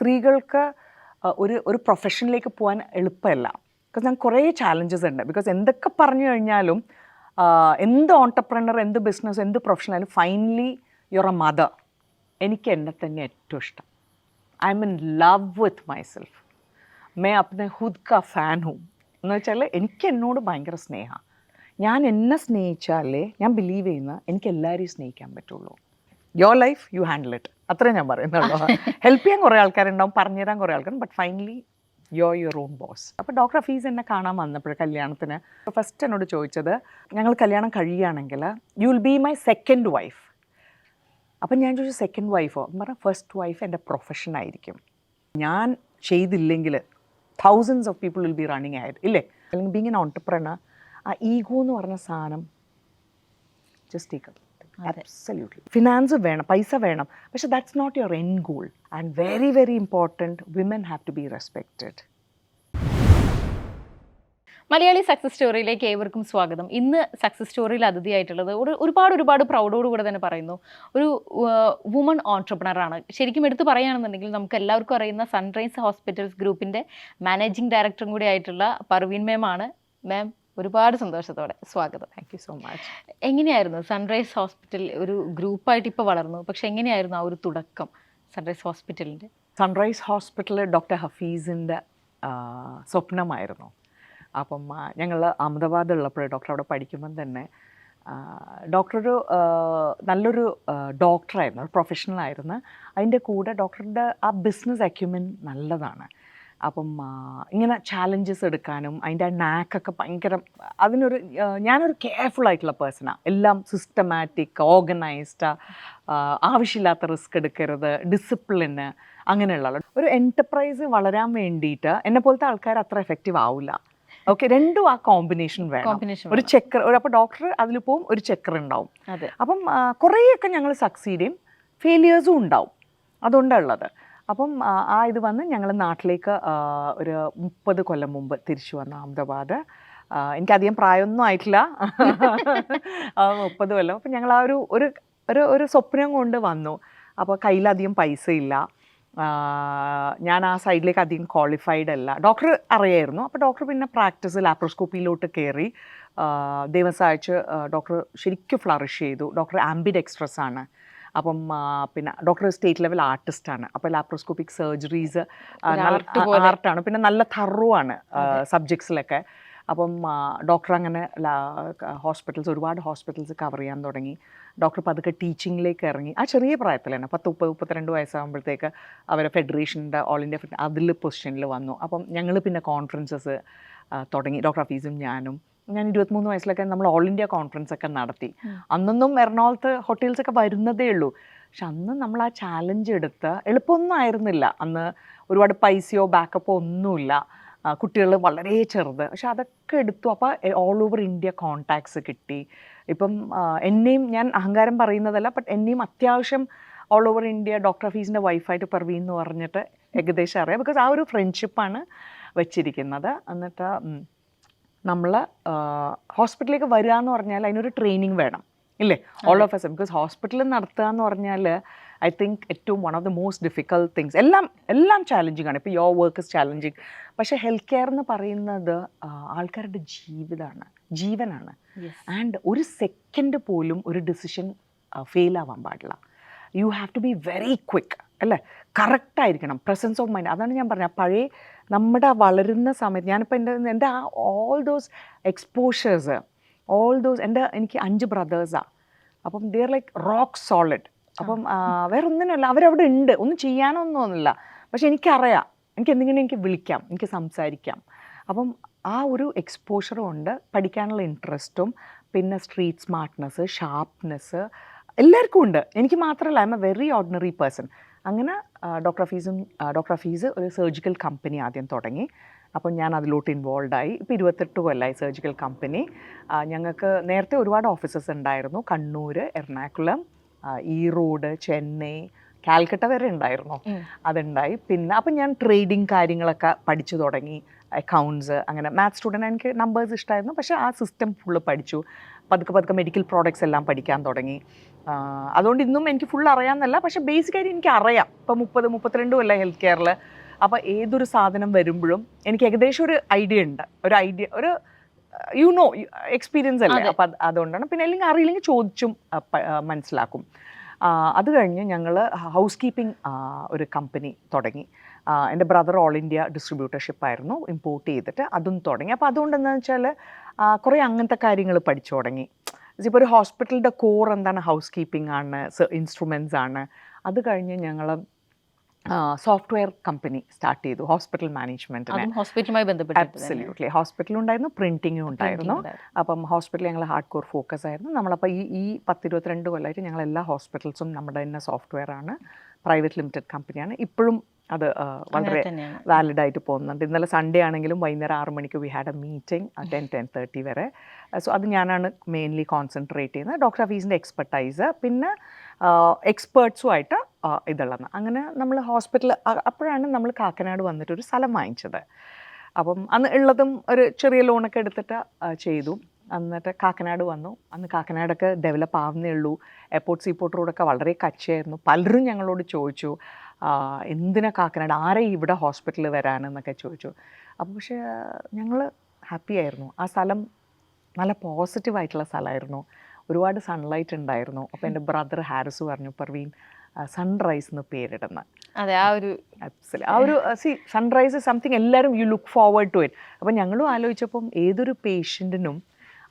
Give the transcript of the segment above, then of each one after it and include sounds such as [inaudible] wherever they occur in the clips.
സ്ത്രീകൾക്ക് ഒരു ഒരു പ്രൊഫഷനിലേക്ക് പോകാൻ എളുപ്പമല്ല. ബിക്കോസ് ഞാൻ കുറേ ചാലഞ്ചസ് ഉണ്ട്. ബിക്കോസ് എന്തൊക്കെ പറഞ്ഞു കഴിഞ്ഞാലും എന്ത് ഓണ്ടർപ്രണർ എന്ത് ബിസിനസ് എന്ത് പ്രൊഫഷണൽ ആയാലും ഫൈനലി യുവർ എ മദർ എനിക്ക് എന്നെ തന്നെ ഏറ്റവും ഇഷ്ടം. I am in love with my self may അപ്നെ ഹുദ് ക ഫാൻ ഹും എന്ന് വെച്ചാൽ എനിക്ക് എന്നോട് ഭയങ്കര സ്നേഹമാണ് ഞാൻ എന്നെ സ്നേഹിച്ചാലേ ഞാൻ ബിലീവ് ചെയ്യുന്ന എനിക്ക് എല്ലാവരെയും സ്നേഹിക്കാൻ പറ്റുള്ളൂ. Your life you handle it അത്രേ ഞാൻ പറയുന്നുള്ളൂ. ഹെൽപ്പ് ചെയ്യാൻ കുറേ ആൾക്കാരുണ്ടാവും പറഞ്ഞു തരാൻ കുറേ ആൾക്കാർ but finally you're your own boss അപ്പോൾ ഡോക്ടർ ഫീസ് എന്നെ കാണാൻ വന്നപ്പോൾ കല്യാണത്തിന് ഫസ്റ്റ് എന്നോട് ചോദിച്ചത് ഞങ്ങൾ കല്യാണം കഴിയുകയാണെങ്കിൽ you will be my second wife അപ്പം ഞാൻ ചോദിച്ചു സെക്കൻഡ് വൈഫോ എന്ന് പറഞ്ഞാൽ ഫസ്റ്റ് വൈഫ് എന്റെ പ്രൊഫഷൻ ആയിരിക്കും. ഞാൻ ചെയ്തില്ലെങ്കിൽ thousands of people will be running ആയത് ഇല്ലേ? അല്ലെങ്കിൽ ബീങ് എൻ ഓണ്ടർപ്രണർ ആ ഈഗോ എന്ന് പറഞ്ഞ സാധനം ജസ്റ്റ് ടേക്ക് അബ്സല്യൂട്ട്ലി ഫിനാൻസ് വേണം പൈസ വേണം. പക്ഷെ that's not your end goal and very very important women have to be respected Malayali success സ്റ്റോറിയിലേക്ക് ഏവർക്കും സ്വാഗതം. ഇന്ന് സക്സസ് സ്റ്റോറിയിൽ അതിഥിയായിട്ടുള്ളത് ഒരു ഒരുപാട് ഒരുപാട് പ്രൗഡോടുകൂടെ തന്നെ പറയുന്നു. ഒരു വുമൺ ഓൺട്രപ്രണറാണ് ശരിക്കും എടുത്തു പറയുകയാണെന്നുണ്ടെങ്കിൽ നമുക്ക് എല്ലാവർക്കും അറിയുന്ന സൺറൈസ് ഹോസ്പിറ്റൽസ് ഗ്രൂപ്പിന്റെ മാനേജിംഗ് ഡയറക്ടറും കൂടി ആയിട്ടുള്ള പർവീൻ മാം ആണ്. മാം ഒരുപാട് സന്തോഷത്തോടെ. സ്വാഗതം. താങ്ക് യു സോ മച്ച് എങ്ങനെയായിരുന്നു സൺറൈസ് ഹോസ്പിറ്റൽ ഒരു ഗ്രൂപ്പായിട്ട് ഇപ്പോൾ വളർന്നു? പക്ഷെ എങ്ങനെയായിരുന്നു ആ ഒരു തുടക്കം സൺറൈസ് ഹോസ്പിറ്റലിന്റെ സൺറൈസ് ഹോസ്പിറ്റൽ ഡോക്ടർ ഹഫീസിന്റെ സ്വപ്നമായിരുന്നു. അപ്പം ഞങ്ങൾ അഹമ്മദാബാദ് ഉള്ളപ്പോൾ ഡോക്ടർ അവിടെ പഠിക്കുമ്പം തന്നെ ഡോക്ടർ ഒരു നല്ലൊരു ഡോക്ടറായിരുന്നു ഒരു പ്രൊഫഷണൽ ആയിരുന്നു. അതിന്റെ കൂടെ ഡോക്ടറുടെ ആ ബിസിനസ് അക്യുമെൻ നല്ലതാണ്. അപ്പം ഇങ്ങനെ ചാലഞ്ചസ് എടുക്കാനും അതിന്റെ ആ നാക്കൊക്കെ ഭയങ്കര അതിനൊരു ഞാനൊരു കെയർഫുൾ ആയിട്ടുള്ള പേഴ്സണാണ് എല്ലാം സിസ്റ്റമാറ്റിക് ഓർഗനൈസ്ഡ് ആവശ്യമില്ലാത്ത റിസ്ക് എടുക്കരുത് ഡിസിപ്ലിന് അങ്ങനെയുള്ള ഒരു എന്റർപ്രൈസ് വളരാൻ വേണ്ടിയിട്ട് എന്നെ പോലത്തെ ആൾക്കാർ അത്ര എഫക്റ്റീവ് ആവില്ല ഓക്കെ രണ്ടും ആ കോമ്പിനേഷൻ വേണം. ഒരു ചെക്കർ ഒരു അപ്പോൾ ഡോക്ടർ അതിൽ പോവും ഒരു ചെക്കർ ഉണ്ടാവും. അപ്പം കുറേയൊക്കെ ഞങ്ങൾ സക്സീഡ് ചെയ്യും. ഫെയിലിയേഴ്സും ഉണ്ടാവും. അതുകൊണ്ടുള്ളത് അപ്പം ആ, ഇത് വന്ന് ഞങ്ങൾ നാട്ടിലേക്ക് ഒരു മുപ്പത് കൊല്ലം മുമ്പ് തിരിച്ചു വന്ന അഹമ്മദാബാദ്. എനിക്കധികം പ്രായമൊന്നും ആയിട്ടില്ല. മുപ്പത് കൊല്ലം. അപ്പം ഞങ്ങൾ ആ ഒരു ഒരു ഒരു ഒരു സ്വപ്നം കൊണ്ട് വന്നു. അപ്പോൾ കയ്യിലധികം പൈസ ഇല്ല ഞാൻ ആ സൈഡിലേക്ക് അധികം ക്വാളിഫൈഡ് അല്ല. ഡോക്ടർ അറിയായിരുന്നു. അപ്പോൾ ഡോക്ടർ പിന്നെ പ്രാക്ടീസ് ലാപ്രോസ്കോപ്പിയിലോട്ട് കയറി ദൈവം സഹായിച്ച് ഡോക്ടർ ശരിക്കും ഫ്ലറിഷ് ചെയ്തു. ഡോക്ടർ ആംബിഡ് എക്സ്പ്രസ് ആണ്. അപ്പം പിന്നെ ഡോക്ടർ സ്റ്റേറ്റ് ലെവൽ ആർട്ടിസ്റ്റാണ് അപ്പോൾ ലാപ്രോസ്കോപ്പിക് സർജറീസ്. ആർട്ടാണ് പിന്നെ നല്ല തറുവാണ് സബ്ജക്ട്സിലൊക്കെ അപ്പം ഡോക്ടർ അങ്ങനെ ഹോസ്പിറ്റൽസ് ഒരുപാട് ഹോസ്പിറ്റൽസ് കവർ ചെയ്യാൻ തുടങ്ങി. ഡോക്ടർ പതുക്കെ ടീച്ചിങ്ങിലേക്ക് ഇറങ്ങി. ആ ചെറിയ പ്രായത്തിൽ തന്നെ പത്ത് മുപ്പത് മുപ്പത്തിരണ്ട് വയസ്സാകുമ്പോഴത്തേക്ക് അവരെ ഫെഡറേഷന്റെ ഓൾ ഇന്ത്യ ഫെഡ അതിൽ പൊസിഷനിൽ വന്നു. അപ്പം ഞങ്ങൾ പിന്നെ കോൺഫറൻസസ് തുടങ്ങി. ഡോക്ടർ ഹഫീസും ഞാനും ഞാൻ ഇരുപത്തിമൂന്ന് വയസ്സിലൊക്കെ നമ്മൾ ഓൾ ഇന്ത്യ കോൺഫറൻസ് ഒക്കെ നടത്തി. അന്നൊന്നും എറണാകുളത്ത് ഹോട്ടൽസൊക്കെ വരുന്നതേ ഉള്ളൂ. പക്ഷെ അന്ന് നമ്മൾ ആ ചാലഞ്ച് എടുത്ത് എളുപ്പമൊന്നും ആയിരുന്നില്ല. അന്ന് ഒരുപാട് പൈസയോ ബാക്കപ്പോ ഒന്നുമില്ല. കുട്ടികൾ വളരെ ചെറുത്. പക്ഷെ അതൊക്കെ എടുത്തു. അപ്പോൾ ഓൾ ഓവർ ഇന്ത്യ കോണ്ടാക്ട്സ് കിട്ടി. ഇപ്പം എന്നെയും ഞാൻ അഹങ്കാരം പറയുന്നതല്ല ബട്ട് എന്നെയും അത്യാവശ്യം ഓൾ ഓവർ ഇന്ത്യ ഡോക്ടർ ഫീസിന്റെ വൈഫായിട്ട് പർവീൻ എന്ന് പറഞ്ഞിട്ട് ഏകദേശം അറിയാം. ബിക്കോസ് ആ ഒരു ഫ്രണ്ട്ഷിപ്പാണ് വെച്ചിരിക്കുന്നത്. എന്നിട്ട് നമ്മൾ ഹോസ്പിറ്റലിലേക്ക് വരിക എന്ന് പറഞ്ഞാൽ അതിനൊരു ട്രെയിനിങ് വേണം. ഇല്ലേ? ഓൾ ഓഫ് എസ് ബിക്കോസ് ഹോസ്പിറ്റലിൽ നടത്തുക എന്ന് പറഞ്ഞാൽ ഐ തിങ്ക് ഏറ്റവും one of the most difficult things എല്ലാം എല്ലാം ചാലഞ്ചിങ് ആണ്. ഇപ്പോൾ യോർ വർക്ക് ഇസ് ചാലഞ്ചിങ് പക്ഷേ ഹെൽത്ത് കെയർ എന്ന് പറയുന്നത് ആൾക്കാരുടെ ജീവിതമാണ് ജീവനാണ്. ആൻഡ് ഒരു സെക്കൻഡ് പോലും ഒരു ഡിസിഷൻ ഫെയിൽ ആവാൻ പാടില്ല. You have to be very quick അല്ലേ? കറക്റ്റായിരിക്കണം പ്രസൻസ് ഓഫ് മൈൻഡ് അതാണ് ഞാൻ പറഞ്ഞത് പഴയ നമ്മുടെ വളരുന്ന സമയത്ത് ഞാനിപ്പോൾ എന്റെ എന്റെ ആ all those exposures all those എന്റെ എനിക്ക് അഞ്ച് ബ്രദേഴ്സാണ് അപ്പം ദിയർ ലൈക്ക് റോക്ക് സോളിഡ് അപ്പം വേറെ ഒന്നിനല്ല അവരവിടെ ഉണ്ട്. ഒന്നും ചെയ്യാനൊന്നുമില്ല പക്ഷെ എനിക്കറിയാം. എനിക്ക് എന്തെങ്കിലും എനിക്ക് വിളിക്കാം. എനിക്ക് സംസാരിക്കാം. അപ്പം ആ ഒരു എക്സ്പോഷറും ഉണ്ട് പഠിക്കാനുള്ള ഇൻട്രസ്റ്റും പിന്നെ സ്ട്രീറ്റ് സ്മാർട്ട്നെസ് ഷാർപ്നെസ് എല്ലാവർക്കും ഉണ്ട്. എനിക്ക് മാത്രമല്ല I'm a very ordinary person അങ്ങനെ ഡോക്ടർ ഫീസും ഡോക്ടർ ഫീസ് ഒരു സർജിക്കൽ കമ്പനി ആദ്യം തുടങ്ങി. അപ്പോൾ ഞാൻ അതിലോട്ട് ഇൻവോൾവ് ആയി. ഇപ്പോൾ ഇരുപത്തെട്ട് കൊല്ലമായി സർജിക്കൽ കമ്പനി ഞങ്ങൾക്ക് നേരത്തെ ഒരുപാട് ഓഫീസസ് ഉണ്ടായിരുന്നു. കണ്ണൂർ എറണാകുളം ഈറോഡ് ചെന്നൈ കാൽക്കട്ട വരെ ഉണ്ടായിരുന്നു. അതുണ്ടായി. പിന്നെ അപ്പം ഞാൻ ട്രേഡിങ് കാര്യങ്ങളൊക്കെ പഠിച്ചു തുടങ്ങി. അക്കൗണ്ട്സ് അങ്ങനെ മാത്സ് സ്റ്റുഡന്റ് എനിക്ക് നമ്പേഴ്സ് ഇഷ്ടമായിരുന്നു പക്ഷേ ആ സിസ്റ്റം ഫുള്ള് പഠിച്ചു. പതുക്കെ പതുക്കെ മെഡിക്കൽ പ്രോഡക്ട്സ് എല്ലാം പഠിക്കാൻ തുടങ്ങി. അതുകൊണ്ട് ഇന്നും എനിക്ക് ഫുൾ അറിയാമെന്നല്ല പക്ഷെ ബേസിക്കായിട്ട് എനിക്ക് അറിയാം. ഇപ്പം മുപ്പത് മുപ്പത്തിരണ്ട് കൊല്ലം ഹെൽത്ത് കെയറിൽ അപ്പോൾ ഏതൊരു സാധനം വരുമ്പോഴും എനിക്ക് ഏകദേശം ഒരു ഐഡിയ ഉണ്ട്. ഒരു ഐഡിയ ഒരു യു നോ എക്സ്പീരിയൻസ് അല്ലേ. അപ്പം അത് അതുകൊണ്ടാണ്. പിന്നെ അല്ലെങ്കിൽ അറിയില്ലെങ്കിൽ ചോദിച്ചും മനസ്സിലാക്കും. അത് കഴിഞ്ഞ് ഞങ്ങൾ ഹൗസ് കീപ്പിംഗ് ഒരു കമ്പനി തുടങ്ങി. എന്റെ ബ്രദർ ഓൾ ഇന്ത്യ ഡിസ്ട്രിബ്യൂട്ടർഷിപ്പ് ആയിരുന്നു. ഇമ്പോർട്ട് ചെയ്തിട്ട് അതും തുടങ്ങി. അപ്പോൾ അതുകൊണ്ട് എന്താണെന്ന് വെച്ചാൽ കുറേ അങ്ങനത്തെ കാര്യങ്ങൾ പഠിച്ചു തുടങ്ങി. ഇപ്പോൾ ഒരു ഹോസ്പിറ്റലിന്റെ കോർ എന്താണ് ഹൗസ് കീപ്പിംഗ് ആണ് ഇൻസ്ട്രുമെൻസ് ആണ്. അത് കഴിഞ്ഞ് ഞങ്ങൾ സോഫ്റ്റ്വെയർ കമ്പനി സ്റ്റാർട്ട് ചെയ്തു ഹോസ്പിറ്റൽ മാനേജ്മെന്റ് ഹോസ്പിറ്റലുമായി ബന്ധപ്പെട്ട് അബ്സല്യൂട്ട്ലി ഹോസ്പിറ്റലും ഉണ്ടായിരുന്നു പ്രിന്റിങ്ങും ഉണ്ടായിരുന്നു. അപ്പം ഹോസ്പിറ്റൽ ഞങ്ങൾ ഹാർഡ് കോർ ഫോക്കസ് ആയിരുന്നു. നമ്മളപ്പോൾ ഈ ഈ പത്തിരുപത്തിരണ്ട് കൊല്ലമായിട്ട് ഞങ്ങൾ എല്ലാ ഹോസ്പിറ്റൽസും നമ്മുടെ തന്നെ സോഫ്റ്റ്വെയർ ആണ്. പ്രൈവറ്റ് ലിമിറ്റഡ് കമ്പനിയാണ് ഇപ്പോഴും അത് വളരെ വാലിഡ് ആയിട്ട് പോകുന്നുണ്ട്. ഇന്നലെ സൺഡേ ആണെങ്കിലും വൈകുന്നേരം ആറ് മണിക്ക് we had a meeting ten ten thirty വരെ. സോ അത് ഞാനാണ് മെയിൻലി കോൺസെൻട്രേറ്റ് ചെയ്യുന്നത്. ഡോക്ടർ ഹഫീസിന്റെ എക്സ്പെർട്ടൈസ് പിന്നെ എക്സ്പേർട്സുമായിട്ട് ഇതുള്ളത്. അങ്ങനെ നമ്മൾ ഹോസ്പിറ്റൽ അപ്പോഴാണ് നമ്മൾ കാക്കനാട് വന്നിട്ട് ഒരു സ്ഥലം വാങ്ങിച്ചത്. അപ്പം അന്ന് ഉള്ളതും ഒരു ചെറിയ ലോണൊക്കെ എടുത്തിട്ട് ചെയ്തു. എന്നിട്ട് കാക്കനാട് വന്നു. അന്ന് കാക്കനാടൊക്കെ ഡെവലപ്പ് ആവുന്നേ ഉള്ളൂ. എയർപോർട്ട് സീപോർട്ട് റോഡൊക്കെ വളരെ കച്ചയായിരുന്നു. പലരും ഞങ്ങളോട് ചോദിച്ചു. എന്തിനാ കാക്കനാട്? ആരെ ഇവിടെ ഹോസ്പിറ്റലിൽ വരാനെന്നൊക്കെ ചോദിച്ചു. അപ്പോൾ പക്ഷേ ഞങ്ങൾ ഹാപ്പി ആയിരുന്നു. ആ സ്ഥലം നല്ല പോസിറ്റീവായിട്ടുള്ള സ്ഥലമായിരുന്നു. ഒരുപാട് സൺലൈറ്റ് ഉണ്ടായിരുന്നു. അപ്പോൾ എന്റെ ബ്രദർ ഹാരിസ് പറഞ്ഞു പർവീൻ സൺറൈസ് എന്ന് പേരിടുന്ന. അതെ ആ ഒരു ആ ഒരു സി സൺറൈസ് സംതിങ് എല്ലാവരും you look forward to it അപ്പം ഞങ്ങളും ആലോചിച്ചപ്പം ഏതൊരു പേഷ്യന്റിനും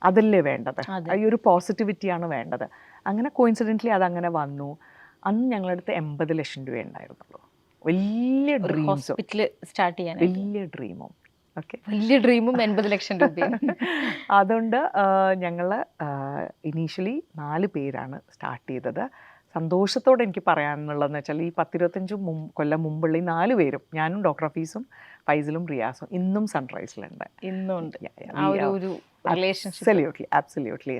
അതല്ലേ വേണ്ടത്. ഈ ഒരു പോസിറ്റിവിറ്റിയാണ് വേണ്ടത്. അങ്ങനെ കോയിൻസിഡന്റ്ലി അതങ്ങനെ വന്നു. അന്ന് ഞങ്ങളുടെ അടുത്ത് എൺപത് ലക്ഷം രൂപ ഉണ്ടായിരുന്നുള്ളൂ വലിയ ഡ്രീംസും ഹോസ്പിറ്റൽ സ്റ്റാർട്ട് ചെയ്യാൻ വലിയ ഡ്രീമും ഓക്കെ വലിയ ഡ്രീമും എൺപത് ലക്ഷം രൂപയും. [laughs] അതുകൊണ്ട് ഞങ്ങൾ ഇനീഷ്യലി നാല് പേരാണ് സ്റ്റാർട്ട് ചെയ്തത്. സന്തോഷത്തോടെ എനിക്ക് പറയാനുള്ളതെന്ന് വെച്ചാൽ ഈ പത്തിരുപത്തഞ്ച് മും കൊല്ലം മുമ്പുള്ള ഈ നാല് പേരും ഞാനും ഡോക്ടർ ഹഫീസും ഫൈസലും റിയാസും ഇന്നും സൺറൈസിലുണ്ട് ഇന്നുണ്ട്. അബ്സല്യൂട്ട്ലി അബ്സല്യൂട്ട്ലി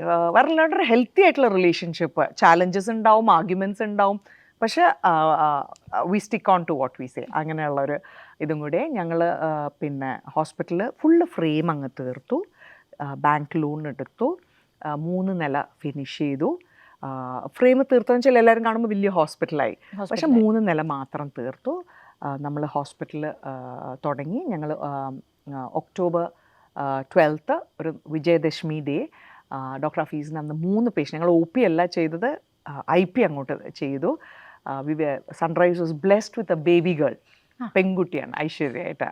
ഹെൽത്തി ആയിട്ടുള്ള റിലേഷൻഷിപ്പ് ചാലഞ്ചസ് ഉണ്ടാവും ആർഗ്യുമെന്റ്സ് ഉണ്ടാവും. പക്ഷെ we stick on to what we say അങ്ങനെയുള്ള ഒരു ഇതും കൂടെ ഞങ്ങൾ പിന്നെ ഹോസ്പിറ്റലിൽ ഫുള്ള് ഫ്രെയിം അങ്ങ് തീർത്തു. ബാങ്ക് ലോൺ എടുത്തു. മൂന്ന് നില ഫിനിഷ് ചെയ്തു. ഫ്രെയിം തീർത്തെന്ന് വെച്ചാൽ എല്ലാവരും കാണുമ്പോൾ വലിയ ഹോസ്പിറ്റലായി പക്ഷെ മൂന്ന് നില മാത്രം തീർത്തു. നമ്മൾ ഹോസ്പിറ്റൽ തുടങ്ങി. ഞങ്ങൾ ഒക്ടോബർ ട്വൽത്ത് ഒരു വിജയദശമി ഡേ. ഡോക്ടർ ഹഫീസിന് അന്ന് മൂന്ന് പേഷ്യൻ ഞങ്ങൾ ഒ പി അല്ല ചെയ്തത് ഐ പി അങ്ങോട്ട് ചെയ്തു. We Sunrise was blessed with a baby girl. പെൺകുട്ടിയാണ് ഐശ്വര്യമായിട്ട്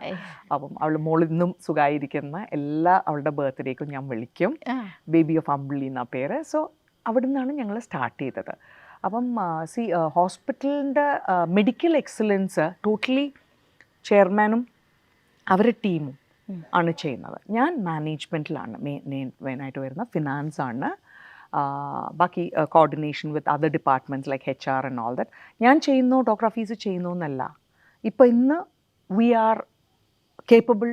അപ്പം അവൾ മോൾ ഇന്നും സുഖമായിരിക്കുന്ന എല്ലാ അവളുടെ ബർത്ത്ഡേക്കും ഞാൻ വിളിക്കും. ബേബി ഓഫ് അമ്പിളി എന്ന പേര്. സോ അവിടെ നിന്നാണ് ഞങ്ങൾ സ്റ്റാർട്ട് ചെയ്തത്. അപ്പം സി ഹോസ്പിറ്റലിന്റെ മെഡിക്കൽ എക്സലൻസ് ടോട്ടലി ചെയർമാനും അവരുടെ ടീമും ആണ് ചെയ്യുന്നത്. ഞാൻ മാനേജ്മെന്റിലാണ് മെയിൻ മെയിനായിട്ട് വരുന്ന ഫിനാൻസ് ആണ്. ബാക്കി coordination with other departments like H R and all that. ഞാൻ ചെയ്യുന്നു ഡോക്ടർ ഓഫീസ് ചെയ്യുന്നു എന്നല്ല. ഇപ്പോൾ ഇന്ന് വി ആർ കേപ്പബിൾ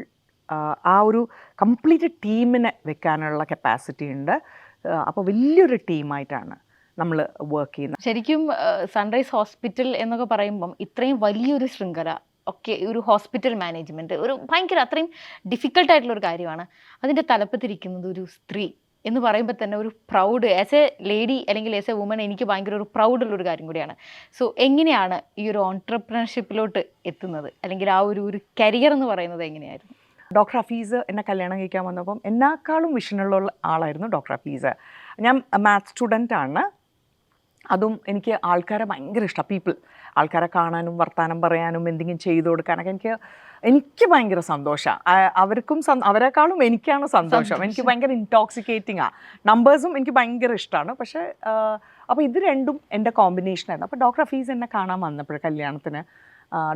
ആ ഒരു കംപ്ലീറ്റ് ടീമിനെ വെക്കാനുള്ള കപ്പാസിറ്റി ഉണ്ട്. അപ്പോൾ വലിയൊരു ടീമായിട്ടാണ് നമ്മൾ വർക്ക് ചെയ്യുന്നത് ശരിക്കും സൺറൈസ് ഹോസ്പിറ്റൽ എന്നൊക്കെ പറയുമ്പം ഇത്രയും വലിയൊരു ശൃംഖല ഒക്കെ ഒരു ഹോസ്പിറ്റൽ മാനേജ്മെന്റ് ഒരു ഭയങ്കര അത്രയും ഡിഫിക്കൽട്ട് ആയിട്ടുള്ള ഒരു കാര്യമാണ്. അതിന്റെ തലപ്പത്തിരിക്കുന്നത് ഒരു സ്ത്രീ എന്ന് പറയുമ്പോൾ തന്നെ ഒരു പ്രൗഡ് ആസ് എ ലേഡി അല്ലെങ്കിൽ ആസ് എ വുമൺ എനിക്ക് ഭയങ്കര ഒരു പ്രൗഡ് ഉള്ള ഒരു കാര്യം കൂടിയാണ്. സോ എങ്ങനെയാണ് ഈ ഒരു ഓൺട്രപ്രണർഷിപ്പിലോട്ട് എത്തുന്നത്? അല്ലെങ്കിൽ ആ ഒരു ഒരു കരിയർ എന്ന് പറയുന്നത് എങ്ങനെയായിരുന്നു? ഡോക്ടർ ഹഫീസ് എന്നെ കല്യാണം കഴിക്കാൻ വന്നപ്പം എന്നെക്കാളും വിഷനുള്ള ആളായിരുന്നു ഡോക്ടർ ഹഫീസ് ഞാൻ മാത്സ് സ്റ്റുഡന്റ് ആണ്. അതും എനിക്ക് ആൾക്കാരെ ഭയങ്കര ഇഷ്ടമാണ് പീപ്പിൾ ആൾക്കാരെ കാണാനും വർത്തമാനം പറയാനും എന്തെങ്കിലും ചെയ്തു കൊടുക്കാനൊക്കെ എനിക്ക് എനിക്ക് ഭയങ്കര സന്തോഷമാണ് അവർക്കും സന് അവരെക്കാളും എനിക്കാണ് സന്തോഷം. എനിക്ക് ഭയങ്കര ഇൻടോക്സിക്കേറ്റിംഗ് ആ. നമ്പേഴ്സും എനിക്ക് ഭയങ്കര ഇഷ്ടമാണ് പക്ഷേ അപ്പോൾ ഇത് രണ്ടും എന്റെ കോമ്പിനേഷനായിരുന്നു അപ്പോൾ ഡോക്ടർ ഫീസ് എന്നെ കാണാൻ വന്നപ്പോൾ കല്യാണത്തിന്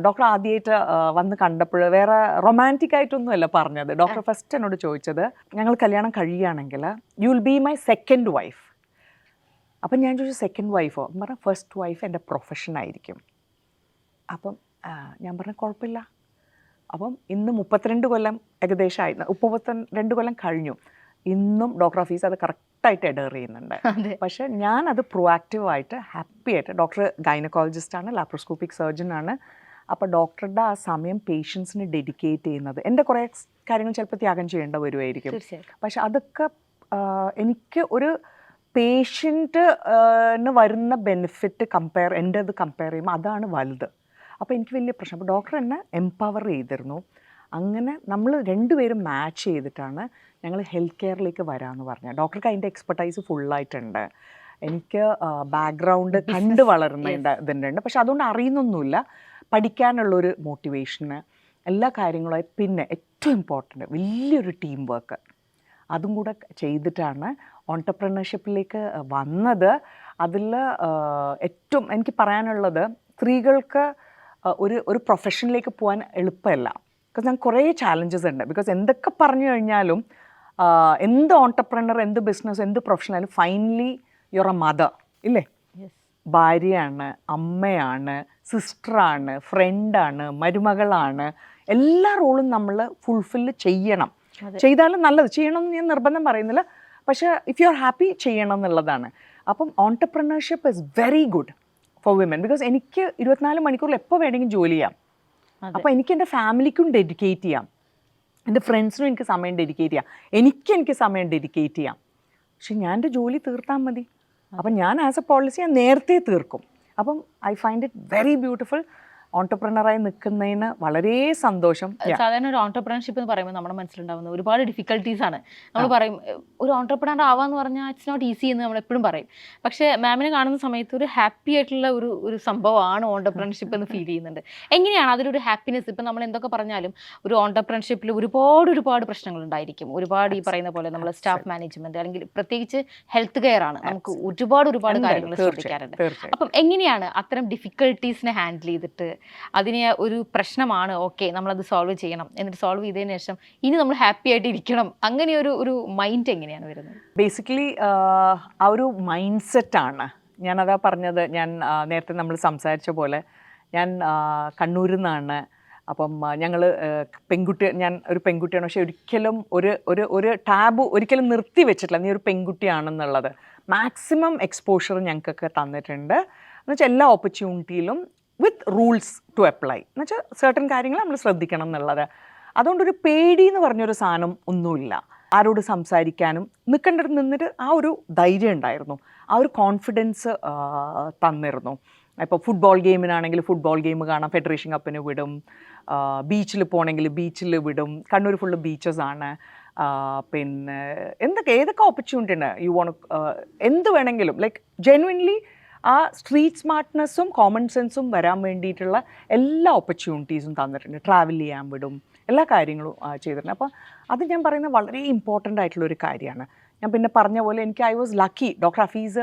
ഡോക്ടർ ആദ്യമായിട്ട് വന്ന് കണ്ടപ്പോൾ വേറെ റൊമാന്റിക് ആയിട്ടൊന്നുമല്ല പറഞ്ഞത്. ഡോക്ടർ ഫസ്റ്റ് എന്നോട് ചോദിച്ചത് ഞങ്ങൾ കല്യാണം കഴിയുകയാണെങ്കിൽ you will be my second wife അപ്പം ഞാൻ ചോദിച്ചു സെക്കൻഡ് വൈഫോ എന്ന് പറഞ്ഞാൽ ഫസ്റ്റ് വൈഫ് എന്റെ പ്രൊഫഷൻ ആയിരിക്കും. അപ്പം ഞാൻ പറഞ്ഞു കുഴപ്പമില്ല. അപ്പം ഇന്ന് മുപ്പത്തിരണ്ട് കൊല്ലം ഏകദേശമായി മുപ്പത്തി രണ്ട് കൊല്ലം കഴിഞ്ഞു. ഇന്നും ഡോക്ടർ ഓഫീസ് അത് കറക്റ്റായിട്ട് എഡർ ചെയ്യുന്നുണ്ട്. പക്ഷേ ഞാൻ അത് പ്രൊആക്റ്റീവായിട്ട് ഹാപ്പി ആയിട്ട് ഡോക്ടർ ഗൈനക്കോളജിസ്റ്റ് ആണ് ലാപ്രോസ്കോപ്പിക് സർജൻ ആണ്. അപ്പോൾ ഡോക്ടറുടെ ആ സമയം പേഷ്യൻസിന് ഡെഡിക്കേറ്റ് ചെയ്യുന്നത്. എന്റെ കുറേ കാര്യങ്ങൾ ചിലപ്പോൾ ത്യാഗം ചെയ്യേണ്ട വരുമായിരിക്കും പക്ഷെ അതൊക്കെ എനിക്ക് ഒരു പേഷ്യന്റ് വരുന്ന ബെനിഫിറ്റ് കമ്പയർ എന്റെ അത് കമ്പയർ ചെയ്യുമ്പോൾ അതാണ് വലുത്. അപ്പോൾ എനിക്ക് വലിയ പ്രശ്നം. അപ്പോൾ ഡോക്ടർ എന്നെ എംപവർ ചെയ്തിരുന്നു. അങ്ങനെ നമ്മൾ രണ്ടുപേരും മാച്ച് ചെയ്തിട്ടാണ് ഞങ്ങൾ ഹെൽത്ത് കെയറിലേക്ക് വരാമെന്ന് പറഞ്ഞത്. ഡോക്ടർക്ക് അതിന്റെ എക്സ്പെർട്ടൈസ് ഫുള്ളായിട്ടുണ്ട് എനിക്ക് ബാക്ക്ഗ്രൗണ്ട് കണ്ട് വളർന്ന ഇതിന്റെ ഉണ്ട് പക്ഷെ അതുകൊണ്ട് അറിയുന്നൊന്നുമില്ല. പഠിക്കാനുള്ളൊരു മോട്ടിവേഷന് എല്ലാ കാര്യങ്ങളുമായി പിന്നെ ഏറ്റവും ഇമ്പോർട്ടന്റ് വലിയൊരു ടീം വർക്ക് അതും കൂടെ ചെയ്തിട്ടാണ് ഓൺടർപ്രണർഷിപ്പിലേക്ക് വന്നത്. അതിൽ ഏറ്റവും എനിക്ക് പറയാനുള്ളത് സ്ത്രീകൾക്ക് ഒരു ഒരു പ്രൊഫഷനിലേക്ക് പോകാൻ എളുപ്പമല്ല. ബിക്കോസ് ഞാൻ കുറേ ചാലഞ്ചസ് ഉണ്ട്. ബിക്കോസ് എന്തൊക്കെ പറഞ്ഞു കഴിഞ്ഞാലും എന്ത് ഓണ്ടർപ്രണർ എന്ത് ബിസിനസ് എന്ത് പ്രൊഫഷനായാലും ഫൈനലി യുവർ എ മദർ. ഇല്ലേ? ഭാര്യയാണ് അമ്മയാണ് സിസ്റ്ററാണ് ഫ്രണ്ടാണ് മരുമകളാണ്. എല്ലാ റോളും നമ്മൾ ഫുൾഫില്ല് ചെയ്യണം. ചെയ്താലും നല്ലത്. ചെയ്യണം എന്ന് ഞാൻ നിർബന്ധം പറയുന്നില്ല. പക്ഷേ ഇഫ് യു ആർ ഹാപ്പി ചെയ്യണം എന്നുള്ളതാണ്. അപ്പം entrepreneurship is very good for women because എനിക്ക് ഇരുപത്തിനാല് മണിക്കൂറിൽ എപ്പോൾ വേണമെങ്കിലും ജോലി ചെയ്യാം. അപ്പോൾ എനിക്ക് എന്റെ ഫാമിലിക്കും ഡെഡിക്കേറ്റ് ചെയ്യാം. എന്റെ ഫ്രണ്ട്സിനും എനിക്ക് സമയം ഡെഡിക്കേറ്റ് ചെയ്യാം. എനിക്ക് എനിക്ക് സമയം ഡെഡിക്കേറ്റ് ചെയ്യാം. പക്ഷെ ഞാൻ എന്റെ ജോലി തീർത്താൽ മതി. അപ്പം ഞാൻ ആസ് എ പോളിസി ഞാൻ നേരത്തെ തീർക്കും. അപ്പം I find it very beautiful ഓൺടർപ്രണറായി നിൽക്കുന്നതിന് വളരെ സന്തോഷം. സാധാരണ ഒരു ഓൺടർപ്രണർഷിപ്പ് എന്ന് പറയുമ്പോൾ നമ്മുടെ മനസ്സിലുണ്ടാവുന്ന ഒരുപാട് ഡിഫിക്കൽട്ടീസ് ആണ്. നമ്മൾ പറയും ഒരു ഓൺടർപ്രണർ ആവാന്ന് പറഞ്ഞാൽ ഇറ്റ്സ് നോട്ട് ഈസി എന്ന് നമ്മൾ എപ്പോഴും പറയും. പക്ഷേ മാമിനെ കാണുന്ന സമയത്ത് ഒരു ഹാപ്പി ആയിട്ടുള്ള ഒരു ഒരു സംഭവമാണ് ഓൺടർപ്രണർഷിപ്പ് എന്ന് ഫീൽ ചെയ്യുന്നുണ്ട്. എങ്ങനെയാണ് അതിലൊരു ഹാപ്പിനെസ് ഇപ്പം നമ്മൾ എന്തൊക്കെ പറഞ്ഞാലും ഒരു ഓൺടർപ്രണർഷിപ്പിൽ ഒരുപാട് ഒരുപാട് പ്രശ്നങ്ങൾ ഉണ്ടായിരിക്കും. ഒരുപാട് ഈ പറയുന്ന പോലെ നമ്മൾ സ്റ്റാഫ് മാനേജ്മെന്റ് അല്ലെങ്കിൽ പ്രത്യേകിച്ച് ഹെൽത്ത് കെയർ ആണ്. നമുക്ക് ഒരുപാട് ഒരുപാട് കാര്യങ്ങൾ ശ്രദ്ധിക്കാറുണ്ട്. അപ്പം എങ്ങനെയാണ് അത്തരം ഡിഫിക്കൽട്ടീസിനെ ഹാൻഡിൽ ചെയ്തിട്ട് അതിനെ ഒരു പ്രശ്നമാണ്. ഓക്കെ നമ്മളത് സോൾവ് ചെയ്യണം. എന്നിട്ട് സോൾവ് ചെയ്തതിന് ശേഷം ഇനി നമ്മൾ ഹാപ്പി ആയിട്ട് ഇരിക്കണം. അങ്ങനെ ഒരു ഒരു മൈൻഡ് എങ്ങനെയാണ് വരുന്നത്? ബേസിക്കലി ആ ഒരു മൈൻഡ് സെറ്റാണ് ഞാനതാ പറഞ്ഞത് ഞാൻ നേരത്തെ നമ്മൾ സംസാരിച്ച പോലെ ഞാൻ കണ്ണൂരിൽ നിന്നാണ്. അപ്പം ഞങ്ങൾ പെൺകുട്ടി ഞാൻ ഒരു പെൺകുട്ടിയാണ്. പക്ഷെ ഒരിക്കലും ഒരു ഒരു ഒരു ടാബ് ഒരിക്കലും നിർത്തി വെച്ചിട്ടില്ല. നീ ഒരു പെൺകുട്ടിയാണെന്നുള്ളത്. മാക്സിമം എക്സ്പോഷർ ഞങ്ങൾക്കൊക്കെ തന്നിട്ടുണ്ട്. എന്ന് വെച്ചാൽ എല്ലാ ഓപ്പർച്യൂണിറ്റിയിലും വിത്ത് റൂൾസ് ടു അപ്ലൈ എന്ന് വെച്ചാൽ സർട്ടൻ കാര്യങ്ങൾ നമ്മൾ ശ്രദ്ധിക്കണം എന്നുള്ളത്. അതുകൊണ്ടൊരു പേടി എന്ന് പറഞ്ഞൊരു സാധനം ഒന്നുമില്ല. ആരോട് സംസാരിക്കാനും നിൽക്കേണ്ടത് നിന്നിട്ട് ആ ഒരു ധൈര്യം ഉണ്ടായിരുന്നു. ആ ഒരു കോൺഫിഡൻസ് തന്നിരുന്നു. ഇപ്പോൾ ഫുട്ബോൾ ഗെയിമിനാണെങ്കിൽ ഫുട്ബോൾ ഗെയിം കാണാം. ഫെഡറേഷൻ കപ്പിന് വിടും. ബീച്ചിൽ പോകണമെങ്കിൽ ബീച്ചിൽ വിടും. കണ്ണൂർ ഫുള്ള് ബീച്ചസ് ആണ്. പിന്നെ എന്തൊക്കെ ഏതൊക്കെ ഓപ്പർച്യൂണിറ്റി ഉണ്ട്? യു വോണ്ട് എന്ത് വേണമെങ്കിലും ലൈക്ക് ജെനുവിൻലി ആ സ്ട്രീറ്റ് സ്മാർട്ട്നെസ്സും കോമൺ സെൻസും വരാൻ വേണ്ടിയിട്ടുള്ള എല്ലാ ഓപ്പർച്യൂണിറ്റീസും തന്നിട്ടുണ്ട്. ട്രാവൽ ചെയ്യാൻ വിടും എല്ലാ കാര്യങ്ങളും ചെയ്തിട്ടുണ്ട്. അപ്പോൾ അത് ഞാൻ പറയുന്ന വളരെ ഇമ്പോർട്ടന്റ് ആയിട്ടുള്ള ഒരു കാര്യമാണ്. ഞാൻ പിന്നെ പറഞ്ഞ പോലെ എനിക്ക് I was lucky doctor Hafeez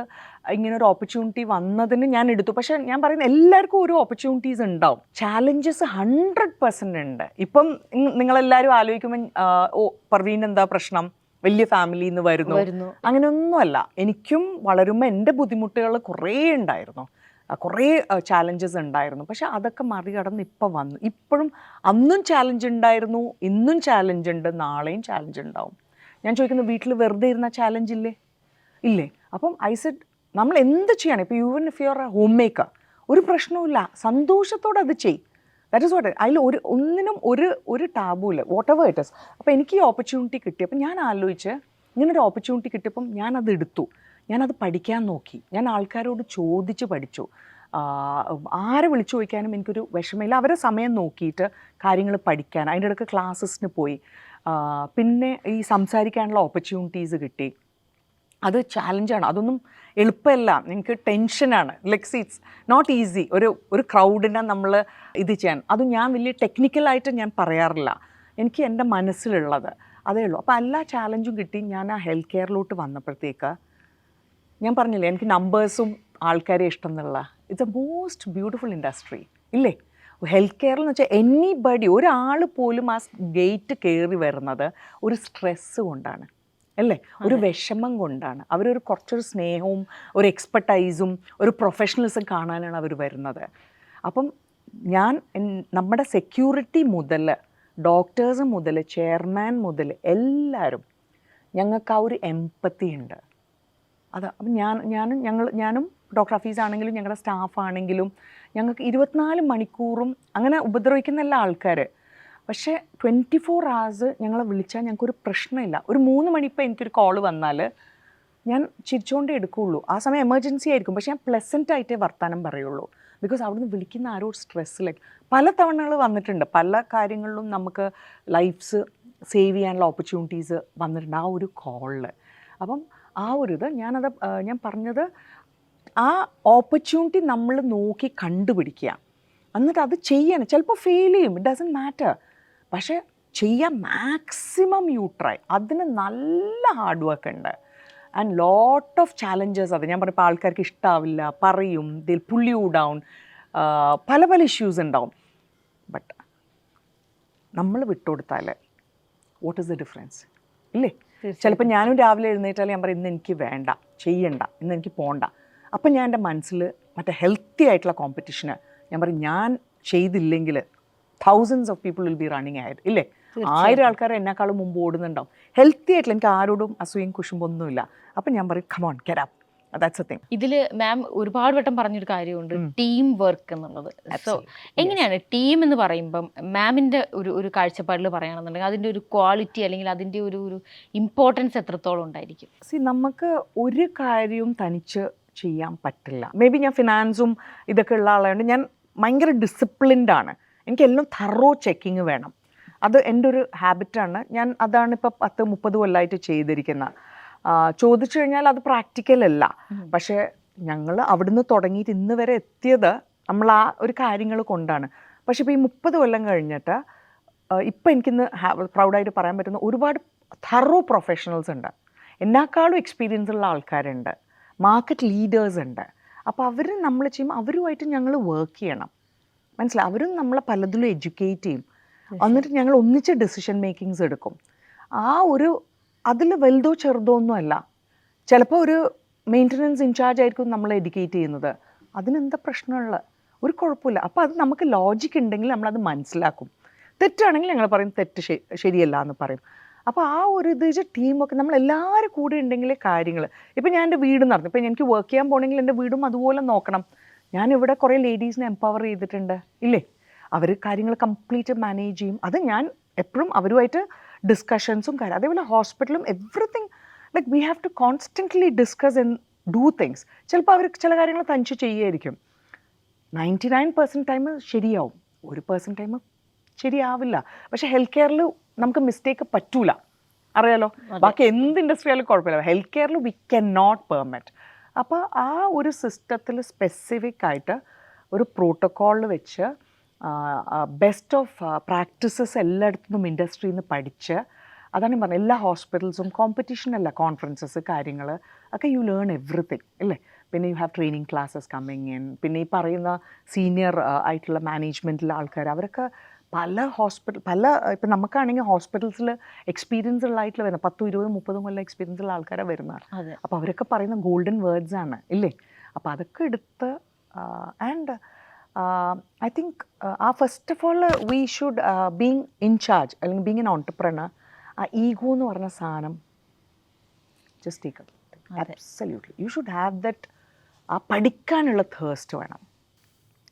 ഇങ്ങനെ ഒരു ഓപ്പർച്യൂണിറ്റി വന്നതിന് ഞാൻ എടുത്തു. പക്ഷേ ഞാൻ പറയുന്ന എല്ലാവർക്കും ഒരു ഓപ്പർച്യൂണിറ്റീസ് ഉണ്ടാവും. ചാലഞ്ചസ് ഹൺഡ്രഡ് പെർസെന്റ് ഉണ്ട്. ഇപ്പം നിങ്ങ- നിങ്ങളെല്ലാവരും ആലോചിക്കുമ്പോൾ ഓ പർവീൻ എന്താ പ്രശ്നം? വലിയ ഫാമിലിയിൽ നിന്ന് വരുന്നു. അങ്ങനെയൊന്നുമല്ല. എനിക്കും വളരുമ്പോൾ എന്റെ ബുദ്ധിമുട്ടുകൾ കുറേ ഉണ്ടായിരുന്നു. കുറേ ചാലഞ്ചസ് ഉണ്ടായിരുന്നു. പക്ഷെ അതൊക്കെ മറികടന്ന് ഇപ്പം വന്നു. ഇപ്പോഴും അന്നും ചാലഞ്ച് ഉണ്ടായിരുന്നു. ഇന്നും ചാലഞ്ച് ഉണ്ട്. നാളെയും ചാലഞ്ച് ഉണ്ടാവും. ഞാൻ ചോദിക്കുന്നു വീട്ടിൽ വെറുതെ ഇരുന്ന ചാലഞ്ച് ഇല്ലേ? ഇല്ലേ. അപ്പം ഐ സെഡ് നമ്മൾ എന്ത് ചെയ്യണം? ഇപ്പോൾ you even if you're a homemaker ഒരു പ്രശ്നവുമില്ല. സന്തോഷത്തോടെ അത് ചെയ് ദാറ്റ് ഇസ് വാട്ട് അതിൽ ഒരു ഒന്നിനും ഒരു ഒരു ടാബുമില്ല വാട്ട് എവർ ഇറ്റ് ഇസ് അപ്പോൾ എനിക്ക് ഈ ഓപ്പർച്യൂണിറ്റി കിട്ടിയപ്പോൾ ഞാൻ ആലോചിച്ച് ഇങ്ങനൊരു ഓപ്പർച്യൂണിറ്റി കിട്ടിയപ്പം ഞാനത് എടുത്തു. ഞാനത് പഠിക്കാൻ നോക്കി. ഞാൻ ആൾക്കാരോട് ചോദിച്ച് പഠിച്ചു. ആരെ വിളിച്ചു ചോദിക്കാനും എനിക്കൊരു വിഷമമില്ല. അവരെ സമയം നോക്കിയിട്ട് കാര്യങ്ങൾ പഠിക്കാൻ. അതിന്റെ ഇടയ്ക്ക് ക്ലാസ്സസിന് പോയി. പിന്നെ ഈ സംസാരിക്കാനുള്ള ഓപ്പർച്യൂണിറ്റീസ് കിട്ടി. അത് ചാലഞ്ചാണ് അതൊന്നും എളുപ്പമല്ല നിങ്ങൾക്ക് ടെൻഷനാണ്. ലൈക്സ് ഇറ്റ്സ് നോട്ട് ഈസി ഒരു ഒരു ക്രൗഡിനെ നമ്മൾ ഇത് ചെയ്യാൻ. അത് ഞാൻ വലിയ ടെക്നിക്കലായിട്ട് ഞാൻ പറയാറില്ല. എനിക്ക് എന്റെ മനസ്സിലുള്ളത്. അതേ ഉള്ളൂ. അപ്പോൾ എല്ലാ ചാലഞ്ചും കിട്ടി. ഞാൻ ആ ഹെൽത്ത് കെയറിലോട്ട് വന്നപ്പോഴത്തേക്ക് ഞാൻ പറഞ്ഞില്ലേ എനിക്ക് നമ്പേഴ്സും ആൾക്കാരെ ഇഷ്ടം എന്നുള്ള. It's a most beautiful industry ഇല്ലേ? ഹെൽത്ത് കെയറിൽ എന്ന് വെച്ചാൽ എനിബഡി ഒരാൾ പോലും ആ ഗേറ്റ് കയറി വരുന്നത് ഒരു സ്ട്രെസ്സ് കൊണ്ടാണ്. അല്ലേ? ഒരു വിഷമം കൊണ്ടാണ്. അവരൊരു കുറച്ചൊരു സ്നേഹവും ഒരു എക്സ്പെർട്ടൈസും ഒരു പ്രൊഫഷണൽസും കാണാനാണ് അവർ വരുന്നത്. അപ്പം ഞാൻ നമ്മുടെ സെക്യൂരിറ്റി മുതൽ ഡോക്ടേഴ്സ് മുതൽ ചെയർമാൻ മുതൽ എല്ലാവരും ഞങ്ങൾക്ക് ആ ഒരു എമ്പത്തി ഉണ്ട്. അത് അപ്പം ഞാൻ ഞാനും ഞങ്ങൾ ഞാനും ഡോക്ടർ ഹഫീസ് ആണെങ്കിലും ഞങ്ങളുടെ സ്റ്റാഫ് ആണെങ്കിലും ഞങ്ങൾക്ക് ഇരുപത്തിനാല് മണിക്കൂറും അങ്ങനെ ഉപദ്രവിക്കുന്ന എല്ലാ ആൾക്കാർ പക്ഷേ ട്വന്റി ഫോർ അവേഴ്സ് ഞങ്ങളെ വിളിച്ചാൽ ഞങ്ങൾക്കൊരു പ്രശ്നമില്ല. ഒരു മൂന്ന് മണിപ്പോൾ എനിക്കൊരു കോൾ വന്നാൽ ഞാൻ ചിരിച്ചുകൊണ്ടേ എടുക്കുകയുള്ളൂ ആ സമയം എമർജൻസി ആയിരിക്കും. പക്ഷേ ഞാൻ പ്ലസന്റ് ആയിട്ടേ വർത്താനം പറയുള്ളൂ. ബിക്കോസ് അവിടുന്ന് വിളിക്കുന്ന ആരോ സ്ട്രെസ്സിലേക്ക് ലൈക്ക് പല തവണകൾ വന്നിട്ടുണ്ട്. പല കാര്യങ്ങളിലും നമുക്ക് ലൈഫ്സ് സേവ് ചെയ്യാനുള്ള ഓപ്പർച്യൂണിറ്റീസ് വന്നിട്ടുണ്ട് ആ ഒരു കോളിൽ അപ്പം ആ ഒരു ഇത് ഞാനത് ഞാൻ പറഞ്ഞത് ആ ഓപ്പർച്യൂണിറ്റി നമ്മൾ നോക്കി കണ്ടുപിടിക്കുക. എന്നിട്ട് അത് ചെയ്യണം. ചിലപ്പോൾ ഫെയിൽ ചെയ്യും. ഇറ്റ് ഡസൻ മാറ്റർ പക്ഷേ ചെയ്യാൻ മാക്സിമം യു ട്രൈ അതിന് നല്ല ഹാർഡ് വർക്ക് ഉണ്ട്. ആൻഡ് ലോട്ട് ഓഫ് ചാലഞ്ചസ് അത്. ഞാൻ പറഞ്ഞപ്പോൾ ആൾക്കാർക്ക് ഇഷ്ടാവില്ല പറയും ദിൽ പുള്ളി യു ഡൗൺ പല പല ഇഷ്യൂസ് ഉണ്ടാവും. ബട്ട് നമ്മൾ വിട്ടുകൊടുത്താൽ വാട്ട് ഇസ് ദ ഡിഫറൻസ് ഇല്ലേ? ചിലപ്പോൾ ഞാനും രാവിലെ എഴുന്നേറ്റാൽ ഞാൻ പറയും ഇന്ന് എനിക്ക് വേണ്ട ചെയ്യണ്ട ഇന്ന് എനിക്ക് പോണ്ട. അപ്പം ഞാൻ എന്റെ മനസ്സിൽ മറ്റേ ഹെൽത്തി ആയിട്ടുള്ള കോമ്പറ്റീഷന് ഞാൻ പറയും ഞാൻ ചെയ്തില്ലെങ്കിൽ thousands of people will be running ആയത് ഇല്ലേ? ആയിരം ആൾക്കാർ എന്നെക്കാളും മുമ്പ് ഓടുന്നുണ്ടാവും. ഹെൽത്തി ആയിട്ടുള്ള എനിക്ക് ആരോടും അസൂയും കുശുമ്പൊന്നുമില്ല അപ്പം ഞാൻ പറയും കമോൺ കെരാപ്പ് ഇതിൽ മാം ഒരുപാട് വട്ടം പറഞ്ഞൊരു കാര്യമുണ്ട് ടീം വർക്ക് എന്നുള്ളത്. സോ എങ്ങനെയാണ് ടീം എന്ന് പറയുമ്പം മാമിന്റെ ഒരു ഒരു കാഴ്ചപ്പാടിൽ പറയുകയാണെന്നുണ്ടെങ്കിൽ അതിന്റെ ഒരു ക്വാളിറ്റി അല്ലെങ്കിൽ അതിന്റെ ഒരു ഒരു ഇമ്പോർട്ടൻസ് എത്രത്തോളം ഉണ്ടായിരിക്കും? സി നമുക്ക് ഒരു കാര്യവും തനിച്ച് ചെയ്യാൻ പറ്റില്ല. മേ ബി ഞാൻ ഫിനാൻസും ഇതൊക്കെ ഉള്ള ആളായതുകൊണ്ട് ഞാൻ ഭയങ്കര ഡിസിപ്ലിൻഡ് ആണ്. എനിക്ക് എല്ലാം തറോ ചെക്കിങ് വേണം. അത് എന്റെ ഒരു ഹാബിറ്റാണ് ഞാൻ അതാണ് ഇപ്പോൾ പത്ത് മുപ്പത് കൊല്ലമായിട്ട് ചെയ്തിരിക്കുന്ന. ചോദിച്ചു കഴിഞ്ഞാൽ അത് പ്രാക്ടിക്കൽ അല്ല. പക്ഷേ ഞങ്ങൾ അവിടുന്ന് തുടങ്ങിയിട്ട് ഇന്ന് വരെ എത്തിയത് നമ്മൾ ആ ഒരു കാര്യങ്ങൾ കൊണ്ടാണ്. പക്ഷേ ഇപ്പോൾ ഈ മുപ്പത് കൊല്ലം കഴിഞ്ഞിട്ട് ഇപ്പം എനിക്കിന്ന് പ്രൗഡായിട്ട് പറയാൻ പറ്റുന്ന ഒരുപാട് തറോ പ്രൊഫഷണൽസ് ഉണ്ട്. എന്നെക്കാളും എക്സ്പീരിയൻസ് ഉള്ള ആൾക്കാരുണ്ട്. മാർക്കറ്റ് ലീഡേഴ്സ് ഉണ്ട്. അപ്പോൾ അവർ നമ്മൾ ചെയ്യുമ്പോൾ അവരുമായിട്ട് ഞങ്ങൾ വർക്ക് ചെയ്യണം. മനസ്സിലായി? അവരും നമ്മളെ പലതിലും എഡ്യൂക്കേറ്റ് ചെയ്യും. എന്നിട്ട് ഞങ്ങൾ ഒന്നിച്ച് ഡെസിഷൻ മേക്കിങ്സ് എടുക്കും. ആ ഒരു അതിൽ വലുതോ ചെറുതോ ഒന്നും അല്ല. ചിലപ്പോൾ ഒരു മെയിന്റനൻസ് ഇൻചാർജ് ആയിരിക്കും നമ്മൾ എഡ്യൂക്കേറ്റ് ചെയ്യുന്നത്. അതിനെന്താ പ്രശ്നമുള്ള ഒരു കുഴപ്പമില്ല. അപ്പോൾ അത് നമുക്ക് ലോജിക്ക് ഉണ്ടെങ്കിൽ നമ്മളത് മനസ്സിലാക്കും. തെറ്റാണെങ്കിൽ ഞങ്ങൾ പറയും തെറ്റ് ശരിയല്ല എന്ന് പറയും. അപ്പോൾ ആ ഒരു ഇത് വെച്ചാൽ ടീമൊക്കെ നമ്മളെല്ലാവരും കൂടെ ഉണ്ടെങ്കിലേ കാര്യങ്ങൾ ഇപ്പം ഞാൻ എന്റെ വീട് നടന്നു ഇപ്പം എനിക്ക് വർക്ക് ചെയ്യാൻ പോകണമെങ്കിൽ എന്റെ വീടും അതുപോലെ നോക്കണം. ഞാൻ ഇവിടെ കുറേ ലേഡീസിനെ എംപവർ ചെയ്തിട്ടുണ്ട്. ഇല്ലേ? അവർ കാര്യങ്ങൾ കംപ്ലീറ്റ് മാനേജ് ചെയ്യും. അത് ഞാൻ എപ്പോഴും അവരുമായിട്ട് ഡിസ്കഷൻസും കാര്യം അതേപോലെ ഹോസ്പിറ്റലും everything like we have to constantly discuss and do things. ചിലപ്പോൾ അവർ ചില കാര്യങ്ങൾ തനിച്ച് ചെയ്യുമായിരിക്കും നയന്റി നയൻ പെർസെന്റ് ടൈം ശരിയാവും. ഒരു പെർസെന്റ് ടൈം ശരിയാവില്ല. പക്ഷേ ഹെൽത്ത് കെയറിൽ നമുക്ക് മിസ്റ്റേക്ക് പറ്റൂല. അറിയാലോ? ബാക്കി എന്ത് ഇൻഡസ്ട്രിയാലും കുഴപ്പമില്ല. ഹെൽത്ത് കെയറിൽ വി കൻ നോട്ട് പെർമിറ്റ്. അപ്പോൾ ആ ഒരു സിസ്റ്റത്തിൽ സ്പെസിഫിക് ആയിട്ട് ഒരു പ്രോട്ടോക്കോളിൽ വെച്ച് ബെസ്റ്റ് ഓഫ് പ്രാക്ടീസസ് എല്ലായിടത്തുനിന്നും ഇൻഡസ്ട്രിയിൽ നിന്ന് പഠിച്ച് അതാണ് ഞാൻ പറഞ്ഞത്. എല്ലാ ഹോസ്പിറ്റൽസും കോമ്പറ്റീഷൻ അല്ല കോൺഫറൻസസ് കാര്യങ്ങൾ ഒക്കെ യു ലേൺ എവറിത്തിങ് അല്ലേ? പിന്നെ you have training classes coming in പിന്നെ ഈ പറയുന്ന സീനിയർ ആയിട്ടുള്ള മാനേജ്മെന്റിലെ ആൾക്കാർ അവരൊക്കെ പല ഹോസ്പിറ്റൽ പല ഇപ്പം നമുക്കാണെങ്കിൽ ഹോസ്പിറ്റൽസിൽ എക്സ്പീരിയൻസ് ഉള്ളതായിട്ടുള്ള വരുന്നത് പത്തും ഇരുപതും മുപ്പതും കൊല്ലം എക്സ്പീരിയൻസ് ഉള്ള ആൾക്കാരാണ് വരുന്നത് അതെ. അപ്പോൾ അവരൊക്കെ പറയുന്ന ഗോൾഡൻ വേർഡ്സ് ആണ് ഇല്ലേ? അപ്പോൾ അതൊക്കെ എടുത്ത് ആൻഡ് ഐ തിങ്ക് ആ first of all we should being in charge അല്ലെങ്കിൽ ബീങ് എൻ ഓൺടർപ്രണർ ആ ഈഗോ എന്ന് പറഞ്ഞ സാധനം just take absolutely you should have that ആ പഠിക്കാനുള്ള തേഴ്സ്റ്റ് വേണം.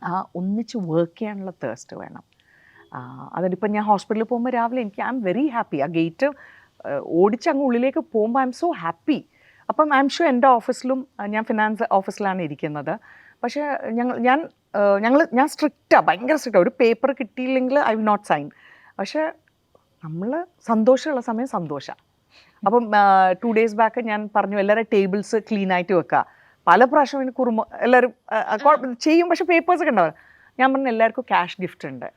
ആ ഒന്നിച്ച് വർക്ക് ചെയ്യാനുള്ള തേഴ്സ്റ്റ് വേണം. അതിനിപ്പോൾ ഞാൻ ഹോസ്പിറ്റലിൽ പോകുമ്പോൾ രാവിലെ എനിക്ക് ഐ എം വെരി ഹാപ്പി ആ ഗേറ്റ് ഓടിച്ച് അങ്ങ് ഉള്ളിലേക്ക് പോകുമ്പോൾ ഐ എം സോ ഹാപ്പി അപ്പം ഐ എം ഷുവർ എന്റെ ഓഫീസിലും ഞാൻ ഫിനാൻസ് ഓഫീസിലാണ് ഇരിക്കുന്നത്. പക്ഷേ ഞങ്ങൾ ഞാൻ ഞങ്ങൾ ഞാൻ സ്ട്രിക്റ്റാണ് ഭയങ്കര സ്ട്രിക്റ്റാണ് ഒരു പേപ്പർ കിട്ടിയില്ലെങ്കിൽ ഐ വിൽ നോട്ട് സൈൻ പക്ഷേ നമ്മൾ സന്തോഷമുള്ള സമയം സന്തോഷമാണ് അപ്പം ടു ഡേയ്സ് ബാക്ക് ഞാൻ പറഞ്ഞു എല്ലാവരും ടേബിൾസ് ക്ലീൻ ആയിട്ട് വെക്കുക പല പ്രാവശ്യം എനിക്ക് കുറുമ എല്ലാവരും ചെയ്യും പക്ഷേ പേപ്പേഴ്സ് ഒക്കെ ഉണ്ടാവും ഞാൻ പറഞ്ഞു എല്ലാവർക്കും ക്യാഷ് ഗിഫ്റ്റ് ഉണ്ട്.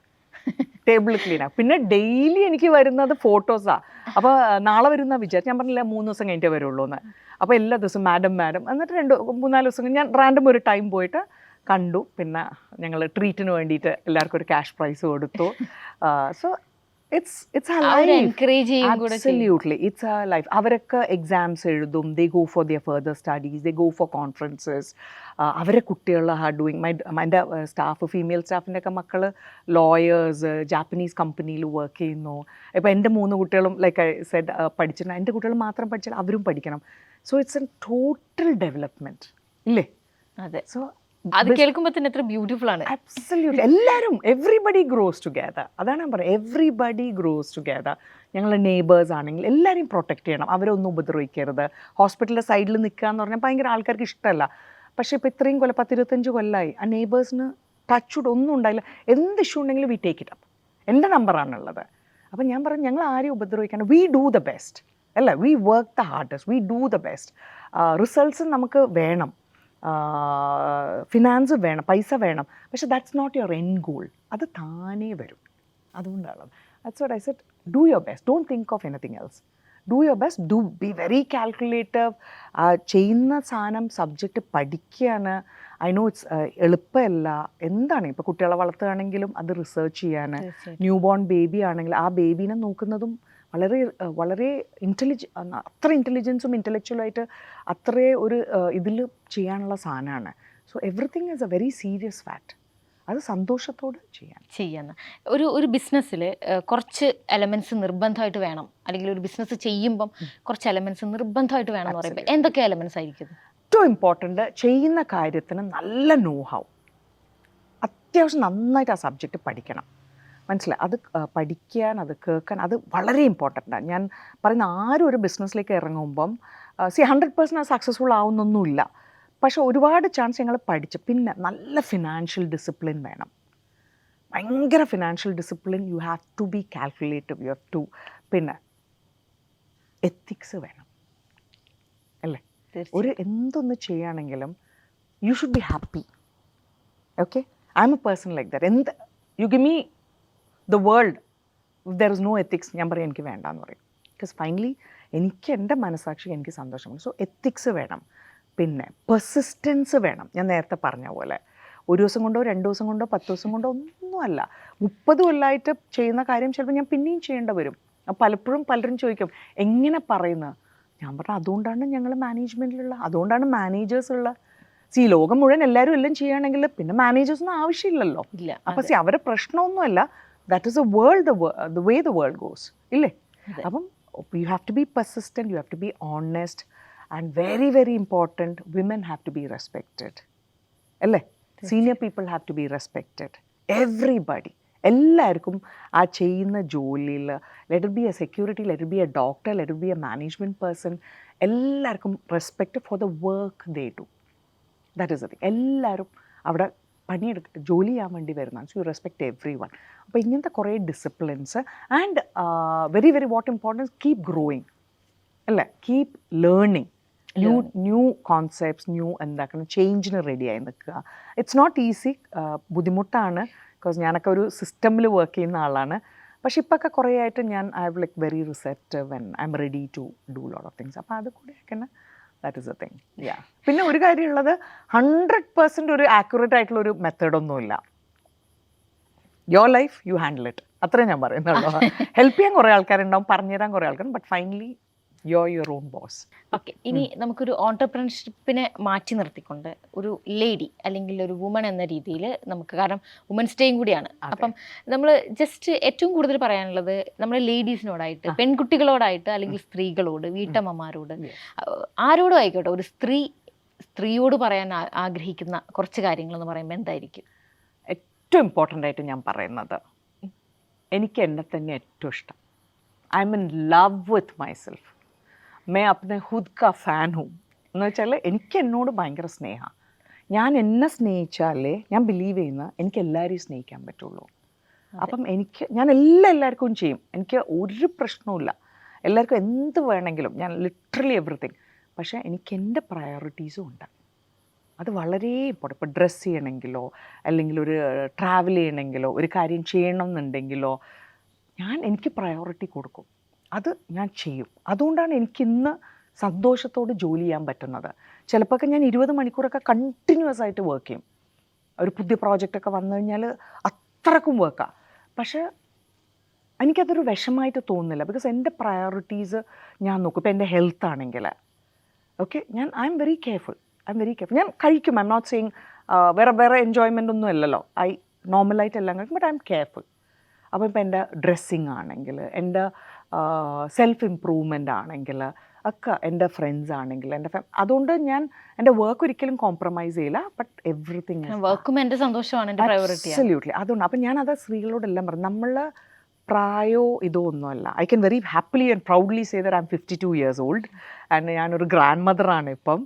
ടേബിൾ ക്ലീൻ ആക്കും പിന്നെ ഡെയിലി എനിക്ക് വരുന്നത് ഫോട്ടോസാണ് അപ്പോൾ നാളെ വരുന്ന വിചാരിച്ചു ഞാൻ പറഞ്ഞില്ല മൂന്ന് ദിവസം കഴിഞ്ഞിട്ടേ വരുള്ളൂ എന്ന് അപ്പോൾ എല്ലാ ദിവസവും മാഡം മാഡം എന്നിട്ട് രണ്ട് മൂന്നാൽ ദിവസം ഞാൻ റാൻഡം ഒരു ടൈം പോയിട്ട് കണ്ടു. പിന്നെ ഞങ്ങൾ ട്രീറ്റിന് വേണ്ടിയിട്ട് എല്ലാവർക്കും ഒരു ക്യാഷ് പ്രൈസ് കൊടുത്തു. സോ ഇറ്റ്സ് ഇറ്റ്സ് ആ അവരൊക്കെ എക്സാംസ് എഴുതും. They go for their further studies they go for conferences അവരെ കുട്ടികൾ ഹാർ ഡൂയിങ് മൈ എന്റെ സ്റ്റാഫ് ഫീമെയിൽ സ്റ്റാഫിന്റെ ഒക്കെ മക്കൾ ലോയേഴ്സ് ജാപ്പനീസ് കമ്പനിയിൽ വർക്ക് ചെയ്യുന്നു. ഇപ്പോൾ എന്റെ മൂന്ന് കുട്ടികളും ലൈക്ക് ഐ സെഡ് പഠിച്ചിട്ടുണ്ട് എന്റെ കുട്ടികൾ മാത്രം പഠിച്ചാൽ അവരും പഠിക്കണം. So it's a total development ഇല്ലേ? അതെ. സോ അത് കേൾക്കുമ്പോൾ തന്നെ എത്ര ബ്യൂട്ടിഫുൾ ആണ്. അബ്സല്യൂട്ട് എല്ലാവരും എവ്രിബഡി ഗ്രോസ് ടുഗെദർ അതാണ് ഞാൻ പറയുന്നത്. എവ്രിബഡി ഗ്രോസ് ടുഗെദർ ഞങ്ങളുടെ നെയ്ബേഴ്സ് ആണെങ്കിൽ എല്ലാവരെയും പ്രൊട്ടക്ട് ചെയ്യണം. അവരെ ഒന്നും ഉപദ്രവിക്കരുത്. ഹോസ്പിറ്റലിന്റെ സൈഡിൽ നിൽക്കുക എന്ന് പറഞ്ഞാൽ ഭയങ്കര ആൾക്കാർക്ക് ഇഷ്ടമല്ല പക്ഷേ ഇപ്പോൾ ഇത്രയും കൊല്ലം പത്തിരുപത്തഞ്ച് കൊല്ലമായി ആ നെയ്ബേഴ്സിന് ടച്ചുഡ് ഒന്നും ഉണ്ടായില്ല. എന്ത് ഇഷ്യൂ ഉണ്ടെങ്കിലും വി ടേക്ക് ഇറ്റ് അപ്പ് എന്റെ നമ്പറാണുള്ളത് അപ്പം ഞാൻ പറഞ്ഞു ഞങ്ങൾ ആരെയും ഉപദ്രവിക്കാണ് വി ഡു ദ ബെസ്റ്റ് അല്ല? We work the hardest we do the best results നമുക്ക് വേണം. ഫിനാൻസ് വേണം പൈസ വേണം. പക്ഷെ that's not your an goal അത് താനേ വരും. അതുകൊണ്ടാണ് that's what I said do your best don't think of anything else do your best do be very calculative ചെയ്യുന്ന സാധനം സബ്ജക്റ്റ് പഠിക്കുകയാണ് ഐ നോ ഇറ്റ്സ് എളുപ്പമല്ല. എന്താണ്? ഇപ്പോൾ കുട്ടികളെ വളർത്തുകയാണെങ്കിലും അത് റിസർച്ച് ചെയ്യാൻ. ന്യൂ ബോൺ ബേബി ആണെങ്കിൽ ആ ബേബീനെ നോക്കുന്നതും വളരെ വളരെ ഇന്റലിജ് അത്ര ഇന്റലിജൻസും ഇന്റലക്ച്വലായിട്ട് അത്രേ ഒരു ഇതിൽ ചെയ്യാനുള്ള സാധനമാണ്. So everything is a very serious fact അത് സന്തോഷത്തോടെ ചെയ്യാൻ. ചെയ്യാന്ന്. ഒരു ഒരു ബിസിനസ്സിൽ കുറച്ച് എലമെന്റ്സ് നിർബന്ധമായിട്ട് വേണം. അല്ലെങ്കിൽ ഒരു ബിസിനസ് ചെയ്യുമ്പം കുറച്ച് എലമെന്റ്സ് നിർബന്ധമായിട്ട് വേണം എന്ന് പറയുമ്പോൾ എന്തൊക്കെ എലമെന്റ്സ് ആയിരിക്കും? ഏറ്റവും ഇമ്പോർട്ടന്റ് ചെയ്യുന്ന കാര്യത്തിന് നല്ല നോഹാവും അത്യാവശ്യം നന്നായിട്ട് ആ സബ്ജക്റ്റ് പഠിക്കണം. മനസ്സിലായി. അത് പഠിക്കാൻ അത് കേൾക്കാൻ അത് വളരെ ഇമ്പോർട്ടന്റ് ആണ്. ഞാൻ പറയുന്ന ആരും ഒരു ബിസിനസ്സിലേക്ക് ഇറങ്ങുമ്പം സി ഹൺഡ്രഡ് പേഴ്സന്റ് സക്സസ്ഫുൾ ആവുന്നൊന്നുമില്ല. പക്ഷേ ഒരുപാട് ചാൻസ് ഞങ്ങൾ പഠിച്ച് പിന്നെ നല്ല ഫിനാൻഷ്യൽ ഡിസിപ്ലിൻ വേണം. ഭയങ്കര financial discipline you have to be calculative you have to പിന്നെ എത്തിക്സ് വേണം. അല്ലേ? ഒരു എന്തൊന്ന് ചെയ്യുകയാണെങ്കിലും you should be happy okay I'm a person like that എന്ത് you give me the world there is no ethics ഞാൻ പറയും എനിക്ക് വേണ്ട എന്ന് പറയും. ബിക്കോസ് ഫൈനലി എനിക്ക് എന്റെ മനസാക്ഷി എനിക്ക് സന്തോഷമാണ് സോ എത്തിക്സ് വേണം. പിന്നെ പെർസിസ്റ്റൻസ് വേണം. ഞാൻ നേരത്തെ പറഞ്ഞ പോലെ. ഒരു ദിവസം കൊണ്ടോ രണ്ട് ദിവസം കൊണ്ടോ പത്ത് ദിവസം കൊണ്ടോ ഒന്നുമല്ല മുപ്പത് കൊല്ലമായിട്ട് ചെയ്യുന്ന കാര്യം ചിലപ്പോൾ ഞാൻ പിന്നെയും ചെയ്യേണ്ടി വരും. പലപ്പോഴും പലരും ചോദിക്കും എങ്ങനെ പറയുന്നത് ഞാൻ പറഞ്ഞു അതുകൊണ്ടാണ് ഞങ്ങൾ മാനേജ്മെന്റിലുള്ള അതുകൊണ്ടാണ് മാനേജേഴ്സ് ഉള്ള സി ലോകം മുഴുവൻ എല്ലാവരും എല്ലാം ചെയ്യുകയാണെങ്കിൽ പിന്നെ മാനേജേഴ്സൊന്നും ആവശ്യമില്ലല്ലോ. ഇല്ല അപ്പം സി അവരെ പ്രശ്നമൊന്നുമല്ല. That is a world the way the world goes ഇല്ലേ അതെ. അപ്പം you have to be persistent you have to be honest and very very important women have to be respected അല്ലേ senior people have to be respected everybody എല്ലാവർക്കും ആ ചെയ്യുന്ന ജോലിയിൽ let be a security let be a doctor let be a management person എല്ലാവർക്കും respect for the work they do that is thing എല്ലാവരും അവിടെ പണിയെടുത്ത് ജോലി ചെയ്യാൻ വേണ്ടി വരുന്നതാണ്. So you respect every one അപ്പോൾ ഇങ്ങനത്തെ കുറേ disciplines and very very what importance keep growing അല്ലേ? Keep learning new new concepts new എന്താക്കണം ചേഞ്ചിന് റെഡിയായി നിൽക്കുക. ഇറ്റ്സ് നോട്ട് ഈസി ബുദ്ധിമുട്ടാണ്. ബിക്കോസ് ഞാനൊക്കെ ഒരു സിസ്റ്റമിൽ വർക്ക് ചെയ്യുന്ന ആളാണ്. പക്ഷെ ഇപ്പൊക്കെ കുറേ ആയിട്ട് ഞാൻ I like very receptive and I'm ready to do lot of things അപ്പോൾ അത് കൂടെയൊക്കെ that is a thing yeah പിന്നെ ഒരു കാര്യമുള്ളത് ഹൺഡ്രഡ് പെർസെന്റ് ഒരു ആക്യുറേറ്റ് ആയിട്ടുള്ള ഒരു മെത്തേഡൊന്നുമില്ല your life you handle it അത്രേ ഞാൻ പറയുന്നുള്ളൂ. [laughs] ഹെൽപ്പ് ചെയ്യാൻ കുറേ ആൾക്കാരുണ്ടാവും പറഞ്ഞുതരാൻ കുറേ ആൾക്കാരും but finally you your own boss okay ഇനി നമുക്കൊരു ഓണ്ടർപ്രണർഷിപ്പിനെ മാറ്റി നിർത്തിക്കൊണ്ട് ഒരു ലേഡി അല്ലെങ്കിൽ ഒരു വുമൺ എന്ന രീതിയിൽ നമുക്ക് കാരണം വുമൻസ് ഡേയും കൂടിയാണ്. അപ്പം നമ്മൾ ജസ്റ്റ് ഏറ്റവും കൂടുതൽ പറയാനുള്ളത് നമ്മുടെ ലേഡീസിനോടായിട്ട്. പെൺകുട്ടികളോടായിട്ട് അല്ലെങ്കിൽ സ്ത്രീകളോട് വീട്ടമ്മമാരോട് ആരോടും ആയിക്കോട്ടെ ഒരു സ്ത്രീ സ്ത്രീയോട് പറയാൻ ആഗ്രഹിക്കുന്ന കുറച്ച് കാര്യങ്ങൾ എന്ന് പറയുമ്പോൾ എന്തായിരിക്കും? ഏറ്റവും ഇമ്പോർട്ടന്റ് ആയിട്ട് ഞാൻ പറയുന്നത് എനിക്ക് എന്നെ തന്നെ ഏറ്റവും ഇഷ്ടം. I'm in love with myself may അപ്നെ ഹുദ് ക ഫാൻ ഹും എന്ന് വെച്ചാൽ എനിക്ക് എന്നോട് ഭയങ്കര സ്നേഹമാണ് ഞാൻ എന്നെ സ്നേഹിച്ചാലേ ഞാൻ ബിലീവ് ചെയ്യുന്ന എനിക്ക് എല്ലാവരെയും സ്നേഹിക്കാൻ പറ്റുള്ളൂ. അപ്പം എനിക്ക് ഞാൻ എല്ലാ എല്ലാവർക്കും ചെയ്യും. എനിക്ക് ഒരു പ്രശ്നവുമില്ല എല്ലാവർക്കും എന്ത് വേണമെങ്കിലും ഞാൻ ലിറ്ററലി എവറിത്തിങ് പക്ഷേ എനിക്ക് എന്റെ പ്രയോറിറ്റീസും ഉണ്ട്. അത് വളരെ ഇമ്പോർട്ടന്റ് ഇപ്പോൾ ഡ്രസ്സ് ചെയ്യണമെങ്കിലോ അല്ലെങ്കിൽ ഒരു ട്രാവൽ ചെയ്യണമെങ്കിലോ ഒരു കാര്യം ചെയ്യണം എന്നുണ്ടെങ്കിലോ ഞാൻ എനിക്ക് പ്രയോറിറ്റി കൊടുക്കും. അത് ഞാൻ ചെയ്യും. അതുകൊണ്ടാണ് എനിക്കിന്ന് സന്തോഷത്തോട് ജോലി ചെയ്യാൻ പറ്റുന്നത്. ചിലപ്പോൾ ഞാൻ ഇരുപത് മണിക്കൂറൊക്കെ കണ്ടിന്യൂസ് ആയിട്ട് വർക്ക് ചെയ്യും. ഒരു പുതിയ പ്രോജക്റ്റൊക്കെ വന്നു കഴിഞ്ഞാൽ അത്രക്കും വർക്കാണ് പക്ഷേ എനിക്കതൊരു വിഷമായിട്ട് തോന്നുന്നില്ല. ബിക്കോസ് എന്റെ പ്രയോറിറ്റീസ് ഞാൻ നോക്കും. ഇപ്പോൾ എന്റെ ഹെൽത്ത് ആണെങ്കിൽ ഓക്കെ ഞാൻ I'm very careful I'm very careful ഞാൻ കഴിക്കും. ഐ എം നോട്ട് സെയിങ് വേറെ വേറെ എൻജോയ്മെന്റ് ഒന്നും അല്ലല്ലോ. ഐ നോർമലായിട്ട് എല്ലാം കഴിക്കും. ബട്ട് ഐ എം കെയർഫുൾ അപ്പോൾ ഇപ്പോൾ എന്റെ ഡ്രസ്സിങ് ആണെങ്കിൽ എന്റെ സെൽഫ് ഇമ്പ്രൂവ്മെന്റ് ആണെങ്കിൽ ഒക്കെ എന്റെ ഫ്രണ്ട്സ് ആണെങ്കിൽ എന്റെ ഫാമിലി അതുകൊണ്ട് ഞാൻ എന്റെ വർക്ക് ഒരിക്കലും കോംപ്രമൈസ് ചെയ്യില്ല ബട്ട് എവറിത്തിങ് വർക്കും എന്റെ സന്തോഷമാണ് എന്റെ പ്രയോറിറ്റി അബ്സല്യൂട്ട്ലി അതുകൊണ്ട് അപ്പം ഞാൻ അത് സ്ത്രീകളോടെല്ലാം പറഞ്ഞു നമ്മൾ പ്രായോ ഇതോ ഒന്നുമല്ല. I can very happily and proudly say that I'm fifty two years old and ഞാനൊരു ഗ്രാൻഡ് മദറാണ് ഇപ്പം.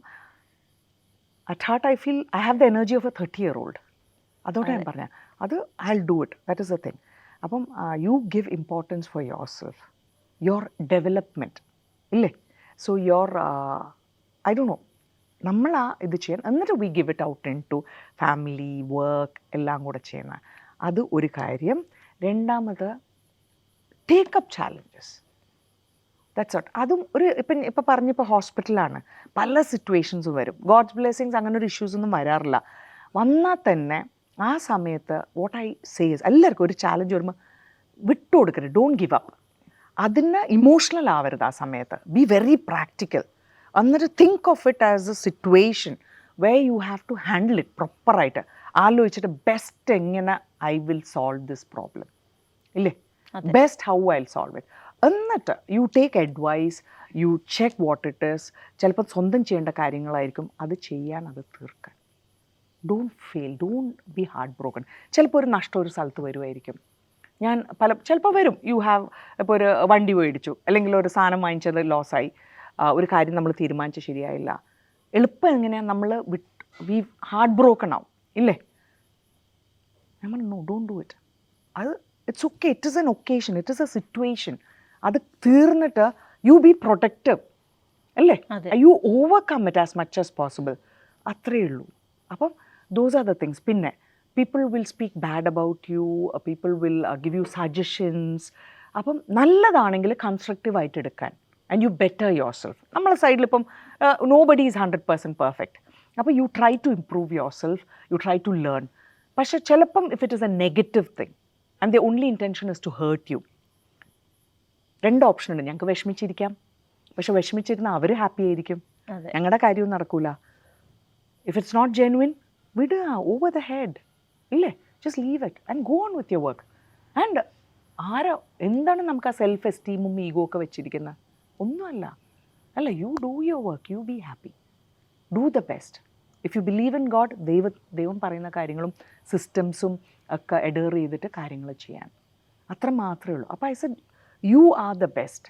At heart I feel I have the energy of a thirty year old അതോടെ ഞാൻ പറഞ്ഞത് അത് I do it that is a thing അപ്പം you give importance for yourself your development ഇല്ലേ? So your I ഡോ know നമ്മൾ ആ ഇത് ചെയ്യാൻ എന്നിട്ട് we give it out into family work എല്ലാം കൂടെ ചെയ്യുന്ന. അത് ഒരു കാര്യം. രണ്ടാമത് ടേക്കപ്പ് ചാലഞ്ചസ് ദാറ്റ്സ് ഔട്ട് അതും ഒരു ഇപ്പം ഇപ്പം പറഞ്ഞപ്പോൾ ഹോസ്പിറ്റലാണ് പല സിറ്റുവേഷൻസും വരും. ഗോഡ്സ് ബ്ലെസ്സിങ്സ് അങ്ങനെ ഒരു ഇഷ്യൂസ് ഒന്നും വരാറില്ല. വന്നാൽ തന്നെ ആ സമയത്ത് വാട്ട് ഐ സേസ് എല്ലാവർക്കും ഒരു ചാലഞ്ച് വരുമ്പോൾ വിട്ടു കൊടുക്കരുത്. ഡോണ്ട് ഗിവ് അപ്പ് അതിന് ഇമോഷണൽ ആവരുത് ആ സമയത്ത്. ബി വെരി പ്രാക്ടിക്കൽ എന്നിട്ട് think of it as a situation way you have to handle it പ്രോപ്പറായിട്ട് ആലോചിച്ചിട്ട് ബെസ്റ്റ് എങ്ങനെ I will solve this problem ഇല്ലേ? Best how I will solve it എന്നിട്ട് you take advice you check what it is ചിലപ്പോൾ സ്വന്തം ചെയ്യേണ്ട കാര്യങ്ങളായിരിക്കും. അത് ചെയ്യാൻ അത് തീർക്കാൻ. Don't feel don't be heart broken ചിലപ്പോൾ ഒരു നഷ്ടം ഒരു സ്ഥലത്ത് വരുമായിരിക്കും ഞാൻ പല ചിലപ്പോൾ വരും. യു ഹാവ് ഇപ്പോൾ ഒരു വണ്ടി മേടിച്ചു. അല്ലെങ്കിൽ ഒരു സാധനം വാങ്ങിച്ചത് ലോസായി ഒരു കാര്യം നമ്മൾ തീരുമാനിച്ച് ശരിയായില്ല. എളുപ്പം എങ്ങനെയാണ് നമ്മൾ വിട്ട് വി ഹാർട്ട് ബ്രോക്കൺ ആവും. ഇല്ലേ? നമ്മൾ നോ ഡോണ്ട് ഡു ഇറ്റ് അത് it's okay it is an occasion it is a situation അത് തീർന്നിട്ട് യു ബി പ്രൊട്ടക്റ്റീവ് അല്ലേ. You overcome it as much as possible അത്രയേ ഉള്ളൂ. അപ്പം ദോസ് ആർ ദ തിങ്സ് പിന്നെ people will speak bad about you people will give you suggestions അപ്പം നല്ലതാണെങ്കിൽ constructive ആയിട്ട് എടുക്കാൻ. And you better yourself നമ്മളെ സൈഡിൽ ഇപ്പം nobody is hundred percent perfect അപ്പോൾ you try to improve yourself you try to learn പക്ഷേ ചിലപ്പം if it is a negative thing and the only intention is to hurt you രണ്ട് option ഉണ്ട്. ഞങ്ങൾക്ക് വിഷമിച്ചിരിക്കാം. പക്ഷെ വിഷമിച്ചിരുന്ന അവർ ഹാപ്പി ആയിരിക്കും. ഞങ്ങളുടെ കാര്യവും നടക്കൂല. ഇഫ് ഇറ്റ്സ് നോട്ട് ജെനുവിൻ വിടുക ഓവർ ദ ഹെഡ് ഇല്ലേ? Just leave it and go on with your work and ആരോ എന്താണ് നമുക്ക് ആ സെൽഫ് എസ്റ്റീമും ഈഗോ ഒക്കെ വെച്ചിരിക്കുന്നത് ഒന്നുമല്ല. അല്ല you do your work you be happy do the best if you believe in God ദൈവ ദൈവം പറയുന്ന കാര്യങ്ങളും സിസ്റ്റംസും ഒക്കെ എഡേർ ചെയ്തിട്ട് കാര്യങ്ങൾ ചെയ്യാൻ. അത്ര മാത്രമേ ഉള്ളൂ. അപ്പോൾ I said you are the best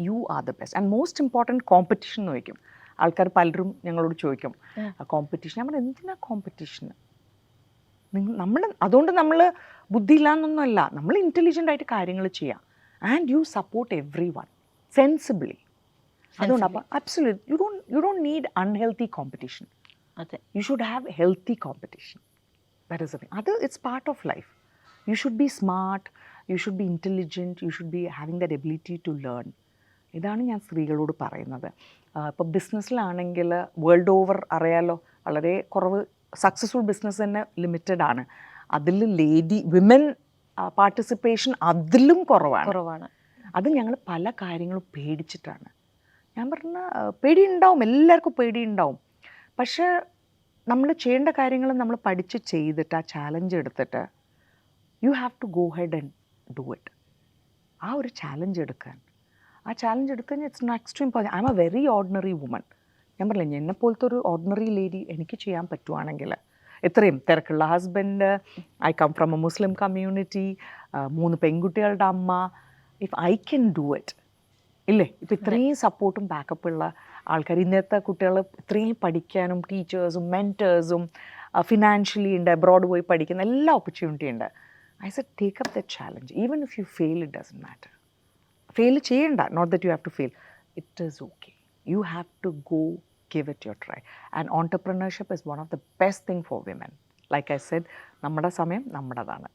you are the best and most important competition എന്ന് ചോദിക്കും ആൾക്കാർ പലരും ഞങ്ങളോട് ചോദിക്കും. കോമ്പറ്റീഷൻ നമ്മൾ എന്തിനാ കോമ്പറ്റീഷൻ നമ്മൾ അതുകൊണ്ട് നമ്മൾ ബുദ്ധിയില്ലാന്നൊന്നുമല്ല നമ്മൾ ഇന്റലിജന്റ് ആയിട്ട് കാര്യങ്ങൾ ചെയ്യാം. And you support everyone sensibly അതുകൊണ്ട് അപ്പം absolute you don't you don't need unhealthy competition അതെ. You should have healthy competition that is അത് it's part of life you should be smart you should be intelligent you should be having be ability to learn ഇതാണ് ഞാൻ സ്ത്രീകളോട് പറയുന്നത്. ഇപ്പോൾ ബിസിനസ്സിലാണെങ്കിൽ world over അറിയാലോ വളരെ കുറവ് സക്സസ്ഫുൾ ബിസിനസ് തന്നെ ലിമിറ്റഡ് ആണ്. അതിൽ ലേഡി വിമൻ പാർട്ടിസിപ്പേഷൻ അതിലും കുറവാണ്. കുറവാണ്. അത് ഞങ്ങൾ പല കാര്യങ്ങളും പേടിച്ചിട്ടാണ്. ഞാൻ പറഞ്ഞ പേടി ഉണ്ടാവും എല്ലാവർക്കും പേടി ഉണ്ടാവും പക്ഷേ നമ്മൾ ചെയ്യേണ്ട കാര്യങ്ങൾ നമ്മൾ പഠിച്ച് ചെയ്തിട്ട് ആ ചാലഞ്ച് എടുത്തിട്ട് you have to go head and do it ആ ഒരു ചാലഞ്ച് എടുക്കാൻ. ആ ചാലഞ്ച് എടുക്കുന്ന it's extreme importan I am a very ordinary woman ഞാൻ പറഞ്ഞില്ല എന്നെ പോലത്തെ ഒരു ഓർഡിനറി ലേഡി എനിക്ക് ചെയ്യാൻ പറ്റുവാണെങ്കിൽ ഇത്രയും തിരക്കുള്ള husband I come from a Muslim community മൂന്ന് പെൺകുട്ടികളുടെ അമ്മ if I can do it ഇല്ലേ? ഇപ്പം ഇത്രയും സപ്പോർട്ടും ബാക്കപ്പ് ഉള്ള ആൾക്കാർ ഇന്നത്തെ കുട്ടികൾ ഇത്രയും പഠിക്കാനും ടീച്ചേഴ്സും മെന്റേഴ്സും ഫിനാൻഷ്യലി ഉണ്ട് അബ്രോഡ് പോയി പഠിക്കുന്ന എല്ലാ ഓപ്പർച്യൂണിറ്റി ഉണ്ട്. I set take up the challenge even if you fail it doesn't matter fail ചെയ്യണ്ട. Not that you have to fail it is okay you have to go give it your try and entrepreneurship is one of the best thing for women like I said നമ്മുടെ സമയം നമ്മുടേതാണ്.